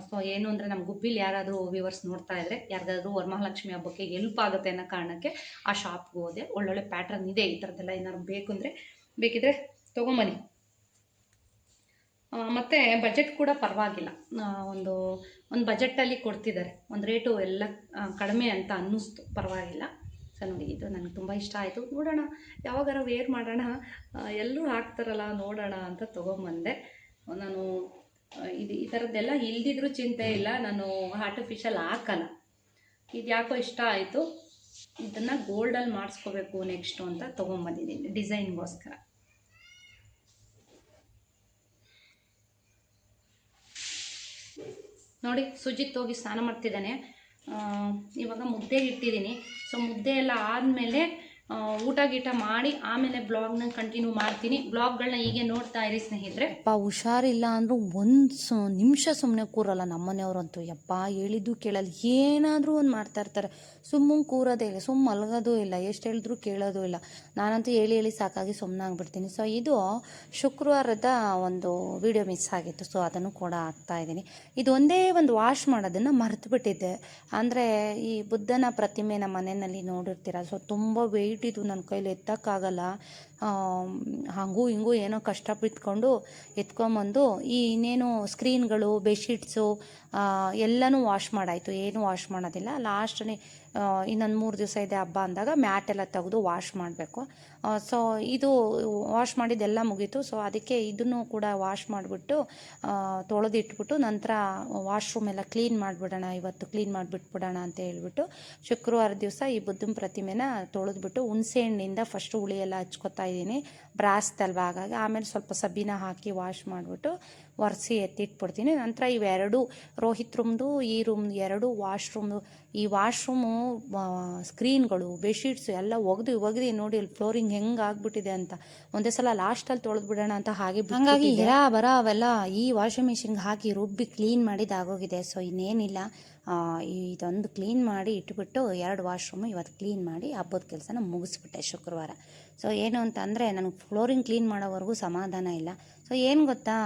ಸೊ ಏನು ಅಂದರೆ ನಮ್ಮ ಗುಬ್ಬಿಲಿ ಯಾರಾದರೂ ವ್ಯೂವರ್ಸ್ ನೋಡ್ತಾ ಇದ್ದರೆ ಯಾರಿಗಾದ್ರೂ ವರಮಹಾಲಕ್ಷ್ಮಿ ಹಬ್ಬಕ್ಕೆ ಎಲ್ಪ್ ಆಗುತ್ತೆ ಅನ್ನೋ ಕಾರಣಕ್ಕೆ ಆ ಶಾಪ್ಗೆ ಹೋದೆ. ಒಳ್ಳೊಳ್ಳೆ ಪ್ಯಾಟ್ರನ್ ಇದೆ ಈ ಥರದ್ದೆಲ್ಲ ಏನಾದ್ರು ಬೇಕು ಅಂದರೆ ಬೇಕಿದ್ರೆ ತೊಗೊಂಬನ್ನಿ. ಮತ್ತೆ ಬಜೆಟ್ ಕೂಡ ಪರವಾಗಿಲ್ಲ. ಒಂದು ಒಂದು ಬಜೆಟಲ್ಲಿ ಕೊಡ್ತಿದ್ದಾರೆ ಒಂದು ರೇಟು ಎಲ್ಲ ಕಡಿಮೆ ಅಂತ ಅನ್ನಿಸ್ತು. ಪರವಾಗಿಲ್ಲ. ಸೊ ನೋಡಿ, ಇದು ನನಗೆ ತುಂಬ ಇಷ್ಟ ಆಯಿತು. ನೋಡೋಣ, ಯಾವಾಗಾರ ವೇರ್ ಮಾಡೋಣ ಎಲ್ಲರೂ ಹಾಕ್ತಾರಲ್ಲ, ನೋಡೋಣ ಅಂತ ತೊಗೊಂಬಂದೆ. ನಾನು ಇದು, ಈ ಥರದ್ದೆಲ್ಲ ಇಲ್ದಿದ್ರೂ ಚಿಂತೆ ಇಲ್ಲ. ನಾನು ಆರ್ಟಿಫಿಷಿಯಲ್ ಹಾಕಲ್ಲ. ಇದು ಯಾಕೋ ಇಷ್ಟ ಆಯಿತು. ಇದನ್ನು ಗೋಲ್ಡಲ್ಲಿ ಮಾಡಿಸ್ಕೋಬೇಕು ನೆಕ್ಸ್ಟು ಅಂತ ತೊಗೊಂಬಂದಿದ್ದೀನಿ ಡಿಸೈನ್ಗೋಸ್ಕರ ನೋಡಿ ಸುಜಿತ್ ಹೋಗಿ ಸ್ನಾನ ಮಾಡ್ತಿದ್ದಾನೆ. ಇವಾಗ ಮುದ್ದೆ ಇಟ್ಟಿದ್ದೀನಿ. ಸೊ ಮುದ್ದೆ ಎಲ್ಲ ಆದಮೇಲೆ ಊಟ ಗೀಟ ಮಾಡಿ ಆಮೇಲೆ ಬ್ಲಾಗ್ನ ಕಂಟಿನ್ಯೂ ಮಾಡ್ತೀನಿ. ಬ್ಲಾಗ್ಗಳನ್ನ ಹೀಗೆ ನೋಡ್ತಾ ಇರಿ ಸ್ನೇಹಿತರೆ. ಅಪ್ಪ ಹುಷಾರಿಲ್ಲ ಅಂದರೂ ಒಂದು ನಿಮಿಷ ಸುಮ್ಮನೆ ಕೂರಲ್ಲ ನಮ್ಮನೆಯವ್ರಂತೂ. ಯಪ್ಪ, ಹೇಳಿದ್ದು ಕೇಳಲ್ಲ. ಏನಾದರೂ ಒಂದು ಮಾಡ್ತಾ ಇರ್ತಾರೆ. ಸುಮ್ಮನೆ ಕೂರೋದೇ ಇಲ್ಲ ಸುಮ್ಮ ಮಲಗೋದು ಇಲ್ಲ, ಎಷ್ಟು ಹೇಳಿದ್ರು ಕೇಳೋದು ಇಲ್ಲ. ನಾನಂತೂ ಹೇಳಿ ಹೇಳಿ ಸಾಕಾಗಿ ಸುಮ್ಮನೆ ಆಗ್ಬಿಡ್ತೀನಿ. ಸೊ ಇದು ಶುಕ್ರವಾರದ ಒಂದು ವಿಡಿಯೋ ಮಿಸ್ ಆಗಿತ್ತು. ಸೊ ಅದನ್ನು ಕೂಡ ಆಗ್ತಾ ಇದ್ದೀನಿ. ಇದು ಒಂದೇ ಒಂದು ವಾಶ್ ಮಾಡೋದನ್ನು ಮರೆತು ಬಿಟ್ಟಿದ್ದೆ ಅಂದರೆ ಈ ಬುದ್ಧನ ಪ್ರತಿಮೆ ನಮ್ಮ ಮನೆಯಲ್ಲಿ ನೋಡಿರ್ತೀರ ಸೊ ತುಂಬ ವೆಯ್ಟ್ ಇದು ನನ್ನ ಕೈಲಿ ಎತ್ತಕ್ಕಾಗಲ್ಲ. ಹಾಗೂ ಹಿಂಗೂ ಏನೋ ಕಷ್ಟ ಬಿತ್ಕೊಂಡು ಎತ್ಕೊಂಬಂದು ಈ ಇನ್ನೇನು ಸ್ಕ್ರೀನ್ಗಳು, ಬೆಡ್ಶೀಟ್ಸು ಎಲ್ಲನೂ ವಾಶ್ ಮಾಡಾಯಿತು. ಏನೂ ವಾಶ್ ಮಾಡೋದಿಲ್ಲ. ಲಾಸ್ಟನೇ ಇನ್ನೊಂದು ಮೂರು ದಿವಸ ಇದೆ ಹಬ್ಬ ಅಂದಾಗ ಮ್ಯಾಟ್ ಎಲ್ಲ ತೆಗೆದು ವಾಶ್ ಮಾಡಬೇಕು. ಸೊ ಇದು ವಾಶ್ ಮಾಡಿದ್ದೆಲ್ಲ ಮುಗೀತು. ಸೊ ಅದಕ್ಕೆ ಇದನ್ನು ಕೂಡ ವಾಶ್ ಮಾಡಿಬಿಟ್ಟು ತೊಳೆದಿಟ್ಬಿಟ್ಟು ನಂತರ ವಾಶ್ರೂಮ್ ಎಲ್ಲ ಕ್ಲೀನ್ ಮಾಡಿಬಿಡೋಣ, ಇವತ್ತು ಕ್ಲೀನ್ ಮಾಡಿಬಿಟ್ಬಿಡೋಣ ಅಂತ ಹೇಳ್ಬಿಟ್ಟು ಶುಕ್ರವಾರ ದಿವಸ ಈ ಬುದ್ಧನ ಪ್ರತಿಮೆನ ತೊಳೆದ್ಬಿಟ್ಟು ಹುಣಸೆ ಹಣ್ಣಿಂದ ಫಸ್ಟು ಹುಳಿ ಎಲ್ಲ ಹಚ್ಕೊತಾ ಇದ್ದೀನಿ. ಬ್ರಾಸ್ದಲ್ವ ಹಾಗಾಗಿ ಆಮೇಲೆ ಸ್ವಲ್ಪ ಸಬ್ಬಿನ ಹಾಕಿ ವಾಶ್ ಮಾಡಿಬಿಟ್ಟು ಒರೆಸಿ ಎತ್ತಿಟ್ಬಿಡ್ತೀನಿ. ನಂತರ ಇವೆರಡು ರೋಹಿತ್ ರೂಮ್ದು, ಈ ರೂಮ್ ಎರಡು ವಾಶ್ರೂಮ್ದು ಈ ವಾಶ್ರೂಮು ಸ್ಕ್ರೀನ್ಗಳು ಬೆಡ್ಶೀಟ್ಸು ಎಲ್ಲ ಒಗೆದು ಒಗೆದು ನೋಡಿ ಇಲ್ಲಿ ಫ್ಲೋರಿಂಗ್ ಹೆಂಗೆ ಆಗ್ಬಿಟ್ಟಿದೆ ಅಂತ. ಒಂದೇ ಸಲ ಲಾಸ್ಟಲ್ಲಿ ತೊಳೆದು ಬಿಡೋಣ ಅಂತ ಹಾಗೆ ಹಂಗಾಗಿ ಎರ ಬರ ಅವೆಲ್ಲ ಈ ವಾಷಿಂಗ್ ಮಿಷಿನ್ಗೆ ಹಾಕಿ ರುಬ್ಬಿ ಕ್ಲೀನ್ ಮಾಡಿದಾಗೋಗಿದೆ ಸೊ ಇನ್ನೇನಿಲ್ಲ. ಇದೊಂದು ಕ್ಲೀನ್ ಮಾಡಿ ಇಟ್ಬಿಟ್ಟು ಎರಡು ವಾಶ್ರೂಮು ಇವತ್ತು ಕ್ಲೀನ್ ಮಾಡಿ ಹಬ್ಬದ ಕೆಲಸನ ಮುಗಿಸ್ಬಿಟ್ಟೆ ಶುಕ್ರವಾರ. ಸೊ ಏನು ಅಂತ ಅಂದರೆ ನನಗೆ ಫ್ಲೋರಿಂಗ್ ಕ್ಲೀನ್ ಮಾಡೋವರೆಗೂ ಸಮಾಧಾನ ಇಲ್ಲ. ಸೊ ಏನು ಗೊತ್ತಾ?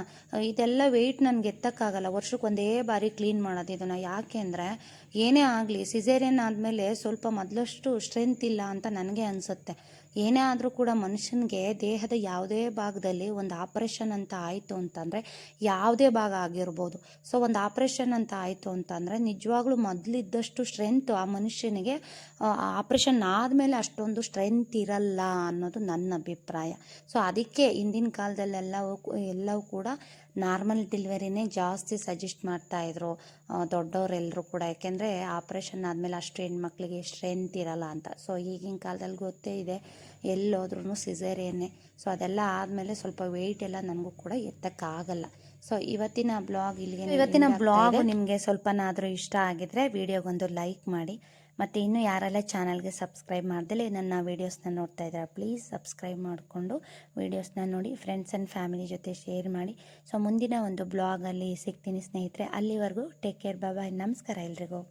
ಇದೆಲ್ಲ ವೆಯ್ಟ್ ನನಗೆ ಎತ್ತಕ್ಕಾಗಲ್ಲ. ವರ್ಷಕ್ಕೆ ಒಂದೇ ಬಾರಿ ಕ್ಲೀನ್ ಮಾಡೋದು ಇದನ್ನು. ಯಾಕೆ ಅಂದರೆ ಏನೇ ಆಗಲಿ ಸಿಸೇರಿಯನ್ ಆದಮೇಲೆ ಸ್ವಲ್ಪ ಮೊದಲಷ್ಟು ಸ್ಟ್ರೆಂತ್ ಇಲ್ಲ ಅಂತ ನನಗೆ ಅನಿಸುತ್ತೆ. ಏನೇ ಆದರೂ ಕೂಡ ಮನುಷ್ಯನಿಗೆ ದೇಹದ ಯಾವುದೇ ಭಾಗದಲ್ಲಿ ಒಂದು ಆಪ್ರೇಷನ್ ಅಂತ ಆಯಿತು ಅಂತಂದರೆ ಯಾವುದೇ ಭಾಗ ಆಗಿರ್ಬೋದು. ಸೊ ಒಂದು ಆಪ್ರೇಷನ್ ಅಂತ ಆಯಿತು ಅಂತಂದರೆ ನಿಜವಾಗ್ಲೂ ಮೊದಲಿದ್ದಷ್ಟು ಸ್ಟ್ರೆಂತ್ ಆ ಮನುಷ್ಯನಿಗೆ ಆಪ್ರೇಷನ್ ಆದಮೇಲೆ ಅಷ್ಟೊಂದು ಸ್ಟ್ರೆಂತ್ ಇರಲ್ಲ ಅನ್ನೋದು ನನ್ನ ಅಭಿಪ್ರಾಯ. ಸೊ ಅದಕ್ಕೆ ಹಿಂದಿನ ಕಾಲದಲ್ಲೆಲ್ಲವೂ ಎಲ್ಲವೂ ಕೂಡ ನಾರ್ಮಲ್ ಡೆಲಿವರಿನೇ ಜಾಸ್ತಿ ಸಜೆಸ್ಟ್ ಮಾಡ್ತಾಯಿದ್ರು ದೊಡ್ಡವರೆಲ್ಲರೂ ಕೂಡ. ಯಾಕೆಂದರೆ ಆಪ್ರೇಷನ್ ಆದಮೇಲೆ ಅಷ್ಟು ಹೆಣ್ಮಕ್ಳಿಗೆ ಸ್ಟ್ರೆಂತ್ ಇರಲ್ಲ ಅಂತ. ಸೊ ಈಗಿನ ಕಾಲದಲ್ಲಿ ಗೊತ್ತೇ ಇದೆ ಎಲ್ಲೋದ್ರೂ ಸಿಸೇರಿಯನ್ನೇ. ಸೊ ಅದೆಲ್ಲ ಆದಮೇಲೆ ಸ್ವಲ್ಪ ವೆಯ್ಟ್ ಎಲ್ಲ ನನಗೂ ಕೂಡ ಎತ್ತಕ್ಕಾಗಲ್ಲ. ಸೊ ಇವತ್ತಿನ ಬ್ಲಾಗ್ ಇಲ್ಲಿಗೆ ಇವತ್ತಿನ ಬ್ಲಾಗ್ ನಿಮಗೆ ಸ್ವಲ್ಪನಾದರೂ ಇಷ್ಟ ಆಗಿದ್ರೆ ವಿಡಿಯೋಗೊಂದು ಲೈಕ್ ಮಾಡಿ. ಮತ್ತು ಇನ್ನೂ ಯಾರೆಲ್ಲ ಚಾನಲ್ಗೆ ಸಬ್ಸ್ಕ್ರೈಬ್ ಮಾಡ್ದಲೇ ನನ್ನ ವೀಡಿಯೋಸ್ನ ನೋಡ್ತಾ ಇದ್ದಾರೆ ಪ್ಲೀಸ್ ಸಬ್ಸ್ಕ್ರೈಬ್ ಮಾಡಿಕೊಂಡು ವೀಡಿಯೋಸ್ನ ನೋಡಿ ಫ್ರೆಂಡ್ಸ್ ಆ್ಯಂಡ್ ಫ್ಯಾಮಿಲಿ ಜೊತೆ ಶೇರ್ ಮಾಡಿ. ಸೊ ಮುಂದಿನ ಒಂದು ಬ್ಲಾಗಲ್ಲಿ ಸಿಗ್ತೀನಿ ಸ್ನೇಹಿತರೆ, ಅಲ್ಲಿವರೆಗೂ ಟೇಕ್ ಕೇರ್ ಬಾಯ್ ನಮಸ್ಕಾರ ಎಲ್ರಿಗೂ.